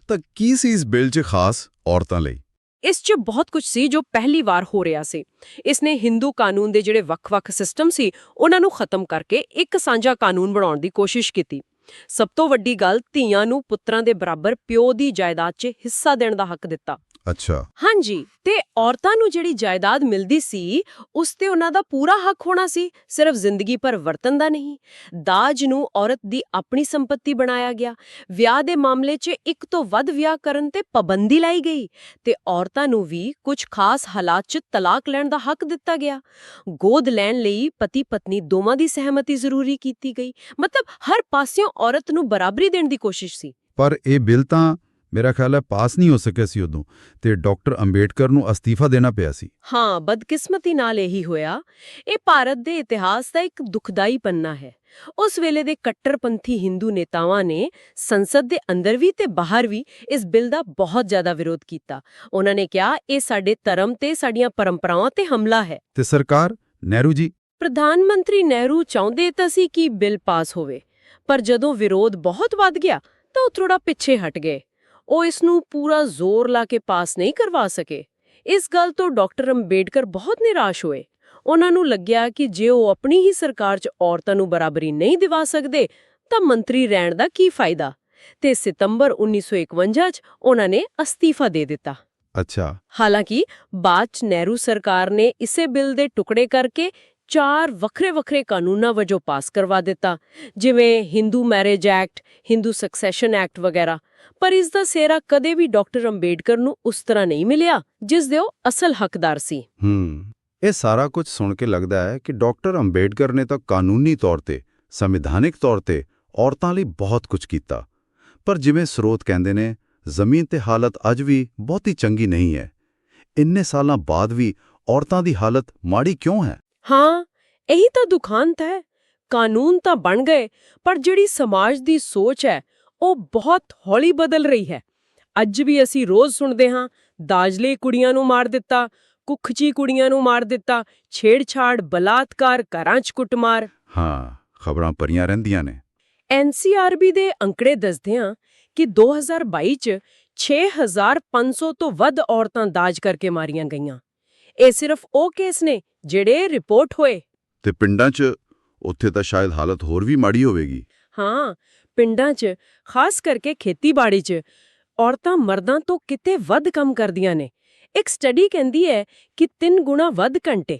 S2: ਤਾਂ ਕੀ ਸੀ ਇਸ ਬਿੱਲ 'ਚ ਖਾਸ ਔਰਤਾਂ ਲਈ?
S3: ਇਸ 'ਚ ਬਹੁਤ ਕੁਝ ਸੀ ਜੋ ਪਹਿਲੀ ਵਾਰ ਹੋ ਰਿਹਾ ਸੀ। ਇਸ ਨੇ ਹਿੰਦੂ ਕਾਨੂੰਨ ਦੇ ਜਿਹੜੇ ਵੱਖ-ਵੱਖ ਸਿਸਟਮ ਸੀ, ਉਹਨਾਂ ਨੂੰ ਖਤਮ ਕਰਕੇ ਇੱਕ ਸਾਂਝਾ ਕਾਨੂੰਨ ਬਣਾਉਣ ਦੀ ਕੋਸ਼ਿਸ਼ ਕੀਤੀ। ਸਭ ਤੋਂ ਵੱਡੀ ਗੱਲ ਧੀਆਂ ਨੂੰ ਪੁੱਤਰਾਂ ਦੇ ਬਰਾਬਰ ਪਿਓ ਦੀ ਜਾਇਦਾਦ 'ਚ ਹਿੱਸਾ ਦੇਣ ਦਾ ਹੱਕ ਦਿੱਤਾ।
S2: ਅੱਛਾ।
S3: ਹਾਂਜੀ ਤੇ ਔਰਤਾਂ ਨੂੰ ਜਿਹੜੀ ਜਾਇਦਾਦ ਮਿਲਦੀ ਸੀ ਉਸ ਤੇ ਉਹਨਾਂ ਦਾ ਪੂਰਾ ਹੱਕ ਹੋਣਾ ਸੀ ਸਿਰਫ ਜ਼ਿੰਦਗੀ ਭਰ ਵਰਤਨ ਦਾ ਨਹੀਂ। ਦਾਜ ਨੂੰ ਔਰਤ ਦੀ ਆਪਣੀ ਸੰਪત્ਤੀ ਬਣਾਇਆ ਗਿਆ। ਵਿਆਹ ਦੇ ਮਾਮਲੇ 'ਚ ਇੱਕ ਤੋਂ ਵੱਧ ਵਿਆਹ ਕਰਨ ਤੇ ਪਾਬੰਦੀ ਲਾਈ ਗਈ ਤੇ ਔਰਤਾਂ ਨੂੰ ਵੀ ਕੁਝ ਖਾਸ ਹਾਲਾਤ 'ਚ ਤਲਾਕ ਲੈਣ ਦਾ ਹੱਕ ਦਿੱਤਾ ਗਿਆ। ਗੋਦ ਲੈਣ ਲਈ ਪਤੀ ਪਤਨੀ ਦੋਵਾਂ ਦੀ ਸਹਿਮਤੀ ਜ਼ਰੂਰੀ ਕੀਤੀ ਗਈ। ਮਤਲਬ ਹਰ ਪਾਸਿਓਂ ਔਰਤ ਨੂੰ ਬਰਾਬਰੀ ਦੇਣ ਦੀ ਕੋਸ਼ਿਸ਼ ਸੀ।
S5: ਪਰ ਇਹ ਬਿੱਲ ਤਾਂ ਮੇਰਾ ਖਿਆਲ ਹੈ ਪਾਸ ਨਹੀਂ ਹੋ ਸਕਿਆ ਸੀ ਉਦੋਂ ਤੇ ਡਾਕਟਰ ਅੰਬੇਡਕਰ ਨੂੰ ਅਸਤੀਫਾ ਦੇਣਾ ਪਿਆ ਸੀ।
S3: ਹਾਂ ਬਦਕਿਸਮਤੀ ਨਾਲ ਇਹੀ ਹੋਇਆ। ਇਹ ਭਾਰਤ ਦੇ ਇਤਿਹਾਸ ਦਾ ਇੱਕ ਦੁਖਦਾਈ ਪੰਨਾ ਹੈ। ਉਸ ਵੇਲੇ ਦੇ ਕੱਟੜਪੰਥੀ ਹਿੰਦੂ ਨੇਤਾਵਾਂ ਨੇ ਸੰਸਦ ਦੇ ਅੰਦਰ ਵੀ ਤੇ ਬਾਹਰ ਵੀ ਇਸ ਬਿੱਲ ਦਾ ਬਹੁਤ ਜ਼ਿਆਦਾ ਵਿਰੋਧ ਕੀਤਾ। ਉਹਨਾਂ ਨੇ ਕਿਹਾ ਇਹ ਸਾਡੇ ਧਰਮ ਤੇ ਸਾਡੀਆਂ ਪਰੰਪਰਾਵਾਂ ਤੇ ਹਮਲਾ ਹੈ।
S5: ਤੇ ਸਰਕਾਰ ਨਹਿਰੂ ਜੀ?
S3: ਪ੍ਰਧਾਨ ਮੰਤਰੀ ਨਹਿਰੂ ਚਾਹੁੰਦੇ ਤਾਂ ਸੀ ਕਿ ਬਿੱਲ ਪਾਸ ਹੋਵੇ। ਪਰ ਜਦੋਂ ਵਿਰੋਧ ਬਹੁਤ ਵੱਧ ਗਿਆ ਤਾਂ ਉਹ ਥੋੜਾ ਪਿੱਛੇ ਹਟ ਗਏ। ਉਹ ਇਸ ਨੂੰ ਪੂਰਾ ਜ਼ੋਰ ਲਾ ਕੇ ਪਾਸ ਨਹੀਂ ਕਰਵਾ ਸਕੇ। ਇਸ ਗੱਲ ਤੋਂ ਡਾਕਟਰ ਅੰਬੇਡਕਰ ਬਹੁਤ ਨਿਰਾਸ਼ ਹੋਏ। ਉਹਨਾਂ ਨੂੰ ਲੱਗਿਆ ਕਿ ਜੇ ਉਹ ਆਪਣੀ ਹੀ ਸਰਕਾਰ 'ਚ ਔਰਤਾਂ ਨੂੰ ਬਰਾਬਰੀ ਨਹੀਂ ਦਿਵਾ ਸਕਦੇ ਤਾਂ ਮੰਤਰੀ ਰਹਿਣ ਦਾ ਕੀ ਫਾਇਦਾ? ਤੇ ਸਤੰਬਰ 1951 'ਚ ਉਹਨਾਂ ਨੇ ਅਸਤੀਫਾ ਦੇ ਦਿੱਤਾ।
S5: ਅੱਛਾ।
S3: ਹਾਲਾਂਕਿ ਬਾਅਦ 'ਚ ਨਹਿਰੂ ਸਰਕਾਰ ਨੇ ਇਸੇ ਬਿੱਲ ਦੇ ਟੁਕੜੇ ਕਰਕੇ ਚਾਰ ਵੱਖਰੇ-ਵੱਖਰੇ ਕਾਨੂੰਨਾਂ ਵਜੋਂ ਪਾਸ ਕਰਵਾ ਦਿੱਤਾ, ਜਿਵੇਂ Hindu marriage act Hindu succession act ਵਗੈਰਾ। ਪਰ ਇਸ ਦਾ ਸਿਹਰਾ ਕਦੇ ਵੀ ਡਾਕਟਰ ਅੰਬੇਡਕਰ ਨੂੰ ਉਸ ਤਰ੍ਹਾਂ ਨਹੀਂ ਮਿਲਿਆ, ਜਿਸ ਦੇ ਉਹ ਅਸਲ ਹੱਕਦਾਰ ਸੀ।
S5: ਹੂੰ, ਇਹ ਸਾਰਾ ਕੁਝ ਸੁਣ ਕੇ ਲੱਗਦਾ ਹੈ ਕਿ ਡਾਕਟਰ ਅੰਬੇਡਕਰ ਨੇ ਤਾਂ ਕਾਨੂੰਨੀ ਤੌਰ ਤੇ, ਸੰਵਿਧਾਨਿਕ ਤੌਰ ਤੇ ਔਰਤਾਂ ਲਈ ਬਹੁਤ ਕੁਝ ਕੀਤਾ। ਪਰ ਜਿਵੇਂ ਸਰੋਤ ਕਹਿੰਦੇ ਨੇ, ਜ਼ਮੀਨ ਤੇ ਹਾਲਤ ਅੱਜ ਵੀ ਬਹੁਤੀ ਚੰਗੀ ਨਹੀਂ ਹੈ। ਇੰਨੇ ਸਾਲਾਂ ਬਾਅਦ ਵੀ ਔਰਤਾਂ ਦੀ ਹਾਲਤ ਮਾੜੀ ਕਿਉਂ ਹੈ?
S3: ਹਾਂ ਇਹੀ ਤਾਂ ਦੁਖਾਂਤ ਹੈ। ਕਾਨੂੰਨ ਤਾਂ ਬਣ ਗਏ ਪਰ ਜਿਹੜੀ ਸਮਾਜ ਦੀ ਸੋਚ ਹੈ ਉਹ ਬਹੁਤ ਹੌਲੀ ਬਦਲ ਰਹੀ ਹੈ। ਅੱਜ ਵੀ ਅਸੀਂ ਰੋਜ਼ ਸੁਣਦੇ ਹਾਂ ਦਾਜ ਲਈ ਕੁੜੀਆਂ ਨੂੰ ਮਾਰ ਦਿੱਤਾ ਕੁੱਖਚੀ ਕੁੜੀਆਂ ਨੂੰ ਮਾਰ ਦਿੱਤਾ ਛੇੜਛਾੜ ਬਲਾਤਕਾਰ ਘਰਾਂ 'ਚ ਕੁੱਟਮਾਰ।
S5: ਹਾਂ ਖਬਰਾਂ ਭਰੀਆਂ ਰਹਿੰਦੀਆਂ ਨੇ।
S3: ਐਨਸੀਆਰਬੀ ਦੇ ਅੰਕੜੇ ਦੱਸਦੇ ਹਾਂ ਕਿ 2022 'ਚ 6500 ਤੋਂ ਵੱਧ ਔਰਤਾਂ ਦਾਜ ਕਰਕੇ ਮਾਰੀਆਂ ਗਈਆਂ। ਇਹ ਸਿਰਫ ਉਹ ਕੇਸ ਨੇ ਜਿਹੜੇ ਰਿਪੋਰਟ ਹੋਏ।
S2: ਤੇ ਪਿੰਡਾਂ 'ਚ ਉੱਥੇ ਤਾਂ ਸ਼ਾਇਦ ਹਾਲਤ ਹੋਰ ਵੀ ਮਾੜੀ ਹੋਵੇਗੀ।
S3: ਹਾਂ ਪਿੰਡਾਂ 'ਚ ਖਾਸ ਕਰਕੇ ਖੇਤੀਬਾੜੀ 'ਚ ਔਰਤਾਂ ਮਰਦਾਂ ਤੋਂ ਕਿਤੇ ਵੱਧ ਕੰਮ ਕਰਦੀਆਂ ਨੇ। ਇੱਕ ਸਟੱਡੀ ਕਹਿੰਦੀ ਹੈ ਕਿ 3 ਗੁਣਾ ਵੱਧ ਘੰਟੇ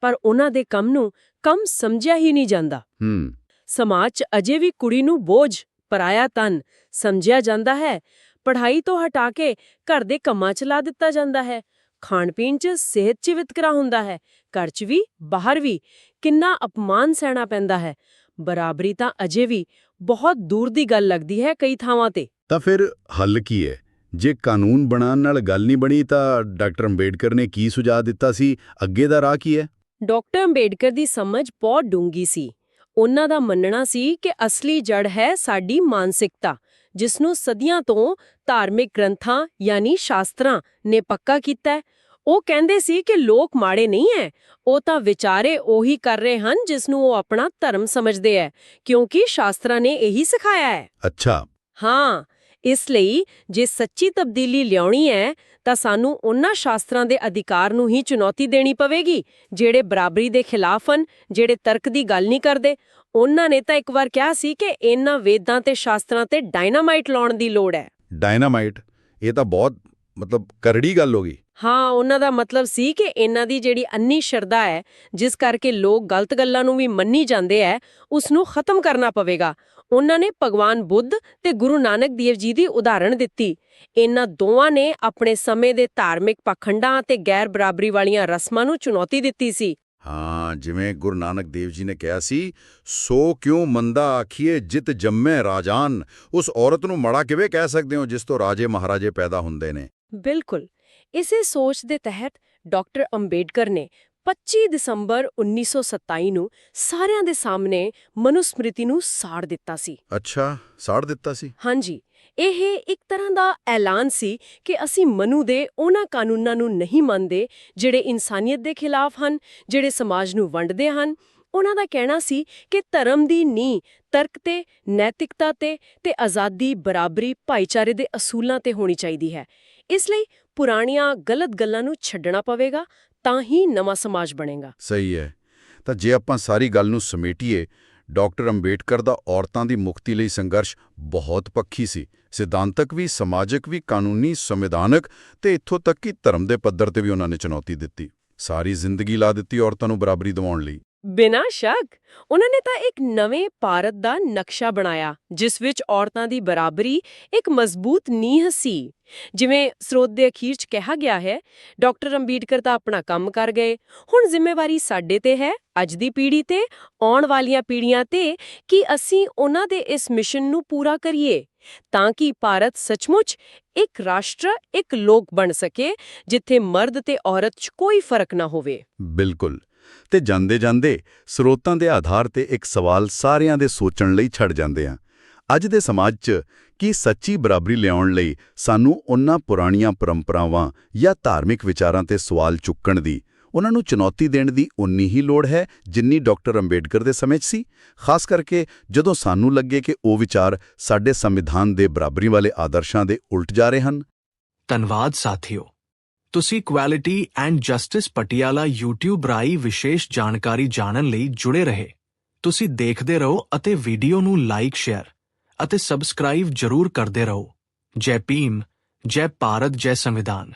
S3: ਪਰ ਉਹਨਾਂ ਦੇ ਕੰਮ ਨੂੰ ਕੰਮ ਸਮਝਿਆ ਹੀ ਨਹੀਂ ਜਾਂਦਾ।
S2: ਹੂੰ।
S3: ਸਮਾਜ 'ਚ ਅਜੇ ਵੀ ਕੁੜੀ ਨੂੰ ਬੋਝ ਪਰਾਇਆ ਤਨ ਸਮਝਿਆ ਜਾਂਦਾ ਹੈ। ਪੜ੍ਹਾਈ ਤੋਂ ਹਟਾ ਕੇ ਘਰ ਦੇ ਕੰਮਾਂ 'ਚ ਲਾ ਦਿੱਤਾ ਜਾਂਦਾ ਹੈ। ਖਾਣ ਪੀਣ 'ਚ ਸਿਹਤ 'ਚ ਵਿਤਕਰਾ ਹੁੰਦਾ ਹੈ ਘਰ 'ਚ ਵੀ ਬਾਹਰ ਵੀ। ਕਿੰਨਾ ਅਪਮਾਨ ਸਹਿਣਾ ਪੈਂਦਾ ਹੈ। ਬਰਾਬਰੀ ਤਾਂ ਅਜੇ ਵੀ ਬਹੁਤ ਦੂਰ ਦੀ ਗੱਲ ਲੱਗਦੀ ਹੈ ਕਈ ਥਾਵਾਂ ਤੇ।
S2: ਤਾਂ ਫਿਰ ਹੱਲ ਕੀ ਹੈ? ਜੇ ਕਾਨੂੰਨ ਬਣਾਉਣ ਨਾਲ ਗੱਲ ਨਹੀਂ ਬਣੀ ਤਾਂ ਡਾਕਟਰ ਅੰਬੇਡਕਰ ਨੇ ਕੀ ਸੁਝਾਅ ਦਿੱਤਾ ਸੀ? ਅੱਗੇ ਦਾ ਰਾਹ ਕੀ ਹੈ?
S3: ਡਾਕਟਰ ਅੰਬੇਡਕਰ ਦੀ ਸਮਝ ਬਹੁਤ ਡੂੰਗੀ ਸੀ। ਉਹਨਾਂ ਦਾ ਮੰਨਣਾ ਸੀ ਕਿ ਅਸਲੀ ਜੜ ਹੈ ਸਾਡੀ ਮਾਨਸਿਕਤਾ। ਜਿਸ ਨੂੰ ਸਦੀਆਂ ਤੋਂ ਧਾਰਮਿਕ ਗ੍ਰੰਥਾਂ ਯਾਨੀ ਸ਼ਾਸਤਰਾਂ ਨੇ ਪੱਕਾ ਕੀਤਾ ਹੈ ਉਹ ਕਹਿੰਦੇ ਸੀ ਕਿ ਲੋਕ ਮਾੜੇ ਨਹੀਂ ਹੈ ਉਹ ਤਾਂ ਵਿਚਾਰੇ ਉਹੀ ਕਰ ਰਹੇ ਹਨ ਜਿਸ ਨੂੰ ਉਹ ਆਪਣਾ ਧਰਮ ਸਮਝਦੇ ਹੈ ਕਿਉਂਕਿ ਸ਼ਾਸਤਰਾਂ ਨੇ ਇਹੀ ਸਿਖਾਇਆ ਹੈ
S2: ਅੱਛਾ।
S3: ਹਾਂ ਇਸ ਲਈ ਜੇ ਸੱਚੀ ਤਬਦੀਲੀ ਲਿਆਉਣੀ ਹੈ ਤਾਂ ਸਾਨੂੰ ਉਹਨਾਂ ਸ਼ਾਸਤਰਾਂ ਦੇ ਅਧਿਕਾਰ ਨੂੰ ਹੀ ਚੁਣੌਤੀ ਦੇਣੀ ਪਵੇਗੀ ਜਿਹੜੇ ਬਰਾਬਰੀ ਦੇ ਖਿਲਾਫ ਹਨ ਜਿਹੜੇ ਤਰਕ ਦੀ ਗੱਲ ਨਹੀਂ ਕਰਦੇ ਉਹਨਾਂ ਨੇ ਤਾਂ ਇੱਕ ਵਾਰ ਕਿਹਾ ਸੀ ਕਿ ਇਹਨਾਂ ਵੇਦਾਂ ਤੇ ਸ਼ਾਸਤਰਾਂ ਤੇ ਡਾਇਨਾਮਾਈਟ ਲਾਉਣ ਦੀ ਲੋੜ ਹੈ।
S2: ਡਾਇਨਾਮਾਈਟ? ਇਹ ਤਾਂ ਬਹੁਤ ਮਤਲਬ ਕਰੜੀ ਗੱਲ ਹੋ ਗਈ।
S3: ਹਾਂ ਉਹਨਾਂ ਦਾ ਮਤਲਬ ਸੀ ਕਿ ਇਹਨਾਂ ਦੀ ਜਿਹੜੀ ਅੰਨੀ ਸ਼ਰਧਾ ਹੈ ਜਿਸ ਕਰਕੇ ਲੋਕ ਗਲਤ ਗੱਲਾਂ ਨੂੰ ਵੀ ਮੰਨੀ ਜਾਂਦੇ ਐ ਉਸ ਨੂੰ ਖਤਮ ਕਰਨਾ ਪਵੇਗਾ। ਉਹਨਾਂ ਨੇ ਭਗਵਾਨ ਬੁੱਧ ਤੇ ਗੁਰੂ ਨਾਨਕ ਦੇਵ ਜੀ ਦੀ ਉਦਾਹਰਣ ਦਿੱਤੀ। ਇਹਨਾਂ ਦੋਵਾਂ ਨੇ ਆਪਣੇ ਸਮੇਂ ਦੇ ਧਾਰਮਿਕ ਪਖੰਡਾਂ ਤੇ ਗੈਰ ਬਰਾਬਰੀ ਵਾਲੀਆਂ ਰਸਮਾਂ ਨੂੰ ਚੁਣੌਤੀ ਦਿੱਤੀ ਸੀ।
S2: ਹਾਂ ਜਿਵੇਂ ਗੁਰੂ ਨਾਨਕ ਦੇਵ ਜੀ ਨੇ ਕਿਹਾ ਸੀ ਸੋ ਕਿਉ ਮੰਦਾ ਆਖੀਏ ਜਿਤ ਜੰਮੇ ਰਾਜਾਨ? ਉਸ ਔਰਤ ਨੂੰ ਮੜਾ ਕਿਵੇਂ ਕਹਿ ਸਕਦੇ ਹੋ ਜਿਸ ਤੋਂ ਰਾਜੇ ਮਹਾਰਾਜੇ ਪੈਦਾ ਹੁੰਦੇ ਨੇ?
S3: ਬਿਲਕੁਲ। ਇਸੇ ਸੋਚ ਦੇ ਤਹਿਤ ਡਾਕਟਰ ਅੰਬੇਡਕਰ ਨੇ 25 ਦਸੰਬਰ 1927 ਨੂੰ ਸਾਰਿਆਂ ਦੇ ਸਾਹਮਣੇ ਮਨੁਸਮ੍ਰਿਤੀ ਨੂੰ ਸਾੜ ਦਿੱਤਾ ਸੀ।
S2: ਅੱਛਾ ਸਾੜ ਦਿੱਤਾ ਸੀ?
S3: ਹਾਂਜੀ। ਇਹ ਇੱਕ ਤਰ੍ਹਾਂ ਦਾ ਐਲਾਨ ਸੀ ਕਿ ਅਸੀਂ ਮਨੂ ਦੇ ਉਹਨਾਂ ਕਾਨੂੰਨਾਂ ਨੂੰ ਨਹੀਂ ਮੰਨਦੇ, ਜਿਹੜੇ ਇਨਸਾਨੀਅਤ ਦੇ ਖਿਲਾਫ ਹਨ, ਜਿਹੜੇ ਸਮਾਜ ਨੂੰ ਵੰਡਦੇ ਹਨ। ਉਹਨਾਂ ਦਾ ਕਹਿਣਾ ਸੀ ਕਿ ਧਰਮ ਦੀ ਨੀਂਹ ਤਰਕ ਤੇ, ਨੈਤਿਕਤਾ ਤੇ ਤੇ ਆਜ਼ਾਦੀ, ਬਰਾਬਰੀ, ਭਾਈਚਾਰੇ ਦੇ ਅਸੂਲਾਂ ਤੇ ਹੋਣੀ ਚਾਹੀਦੀ ਹੈ। ਇਸ ਲਈ ਪੁਰਾਣੀਆਂ ਗਲਤ ਗੱਲਾਂ ਨੂੰ ਛੱਡਣਾ ਪਵੇਗਾ, ਤਾਂ ਹੀ ਨਵਾਂ ਸਮਾਜ ਬਣੇਗਾ।
S2: ਸਹੀ ਹੈ। ਤਾਂ ਜੇ ਆਪਾਂ ਸਾਰੀ ਗੱਲ ਨੂੰ ਸਮੇਟੀਏ ਡਾਕਟਰ ਅੰਬੇਡਕਰ ਦਾ ਔਰਤਾਂ ਦੀ ਮੁਕਤੀ ਲਈ ਸੰਘਰਸ਼ ਬਹੁਤ ਪੱਖੀ ਸੀ। ਸਿਧਾਂਤਕ ਵੀ, ਸਮਾਜਿਕ ਵੀ, ਕਾਨੂੰਨੀ, ਸੰਵਿਧਾਨਕ ਤੇ ਇੱਥੋਂ ਤੱਕ ਕਿ ਧਰਮ ਦੇ ਪੱਧਰ ਤੇ ਵੀ ਉਹਨਾਂ ਨੇ ਚੁਣੌਤੀ ਦਿੱਤੀ। ਸਾਰੀ ਜ਼ਿੰਦਗੀ ਲਾ ਦਿੱਤੀ ਔਰਤਾਂ ਨੂੰ ਬਰਾਬਰੀ ਦਿਵਾਉਣ ਲਈ।
S3: ਬਿਨਾਂ ਸ਼ੱਕ, ਉਹਨਾਂ ਨੇ ਤਾਂ ਇੱਕ ਨਵੇਂ ਭਾਰਤ ਦਾ ਨਕਸ਼ਾ ਬਣਾਇਆ, ਜਿਸ ਵਿੱਚ ਔਰਤਾਂ ਦੀ ਬਰਾਬਰੀ ਇੱਕ ਮਜ਼ਬੂਤ ਨੀਂਹ ਸੀ। ਜਿਵੇਂ ਸਰੋਤ ਦੇ ਅਖੀਰ 'ਚ ਕਿਹਾ ਗਿਆ ਹੈ, ਡਾਕਟਰ ਅੰਬੇਡਕਰ ਤਾਂ ਆਪਣਾ ਕੰਮ ਕਰ ਗਏ, ਹੁਣ ਜ਼ਿੰਮੇਵਾਰੀ ਸਾਡੇ ਤੇ ਹੈ, ਅੱਜ ਦੀ ਪੀੜ੍ਹੀ ਤੇ, ਆਉਣ ਵਾਲੀਆਂ ਪੀੜ੍ਹੀਆਂ ਤੇ, ਕਿ ਅਸੀਂ ਉਹਨਾਂ ਦੇ ਇਸ ਮਿਸ਼ਨ ਨੂੰ ਪੂਰਾ ਕਰੀਏ, ਤਾਂ ਕਿ ਭਾਰਤ ਸੱਚਮੁੱਚ ਇੱਕ ਰਾਸ਼ਟਰ, ਇੱਕ ਲੋਕ ਬਣ ਸਕੇ, ਜਿੱਥੇ ਮਰਦ ਤੇ ਔਰਤ 'ਚ ਕੋਈ ਫ਼ਰਕ ਨਾ ਹੋਵੇ।
S2: ਬਿਲਕੁਲ। ਤੇ ਜਾਂਦੇ ਜਾਂਦੇ ਸਰੋਤਾਂ ਦੇ ਆਧਾਰ ਤੇ ਇੱਕ ਸਵਾਲ ਸਾਰਿਆਂ ਦੇ ਸੋਚਣ ਲਈ ਛੱਡ ਜਾਂਦੇ ਆ। ਅੱਜ ਦੇ ਸਮਾਜ 'ਚ ਕੀ ਸੱਚੀ ਬਰਾਬਰੀ ਲਿਆਉਣ ਲਈ ਸਾਨੂੰ ਉਹਨਾਂ ਪੁਰਾਣੀਆਂ ਪਰੰਪਰਾਵਾਂ ਜਾਂ ਧਾਰਮਿਕ ਵਿਚਾਰਾਂ ਤੇ ਸਵਾਲ ਚੁੱਕਣ ਦੀ ਉਹਨਾਂ ਨੂੰ ਚੁਣੌਤੀ ਦੇਣ ਦੀ ਉਨੀ ਹੀ ਲੋੜ ਹੈ ਜਿੰਨੀ ਡਾਕਟਰ ਅੰਬੇਡਕਰ ਦੇ ਸਮੇਂ 'ਚ ਸੀ। ਖਾਸ ਕਰਕੇ ਜਦੋਂ ਸਾਨੂੰ ਲੱਗੇ ਕਿ ਉਹ ਵਿਚਾਰ ਸਾਡੇ ਸੰਵਿਧਾਨ ਦੇ ਬਰਾਬਰੀ ਵਾਲੇ ਆਦਰਸ਼ਾਂ ਦੇ ਉਲਟ ਜਾ ਰਹੇ ਹਨ।
S1: ਧੰਨਵਾਦ ਸਾਥੀਓ। ਤੁਸੀਂ quality and justice Patiala YouTube ਰਾਹੀਂ ਵਿਸ਼ੇਸ਼ ਜਾਣਕਾਰੀ ਜਾਣਨ ਲਈ ਜੁੜੇ ਰਹੇ। ਤੁਸੀਂ ਦੇਖਦੇ ਰਹੋ ਅਤੇ ਵੀਡੀਓ ਨੂੰ ਲਾਈਕ ਸ਼ੇਅਰ ਅਤੇ ਸਬਸਕ੍ਰਾਈਬ ਜ਼ਰੂਰ ਕਰਦੇ ਰਹੋ। ਜੈ ਭੀਮ, ਜੈ ਭਾਰਤ, ਜੈ ਸੰਵਿਧਾਨ।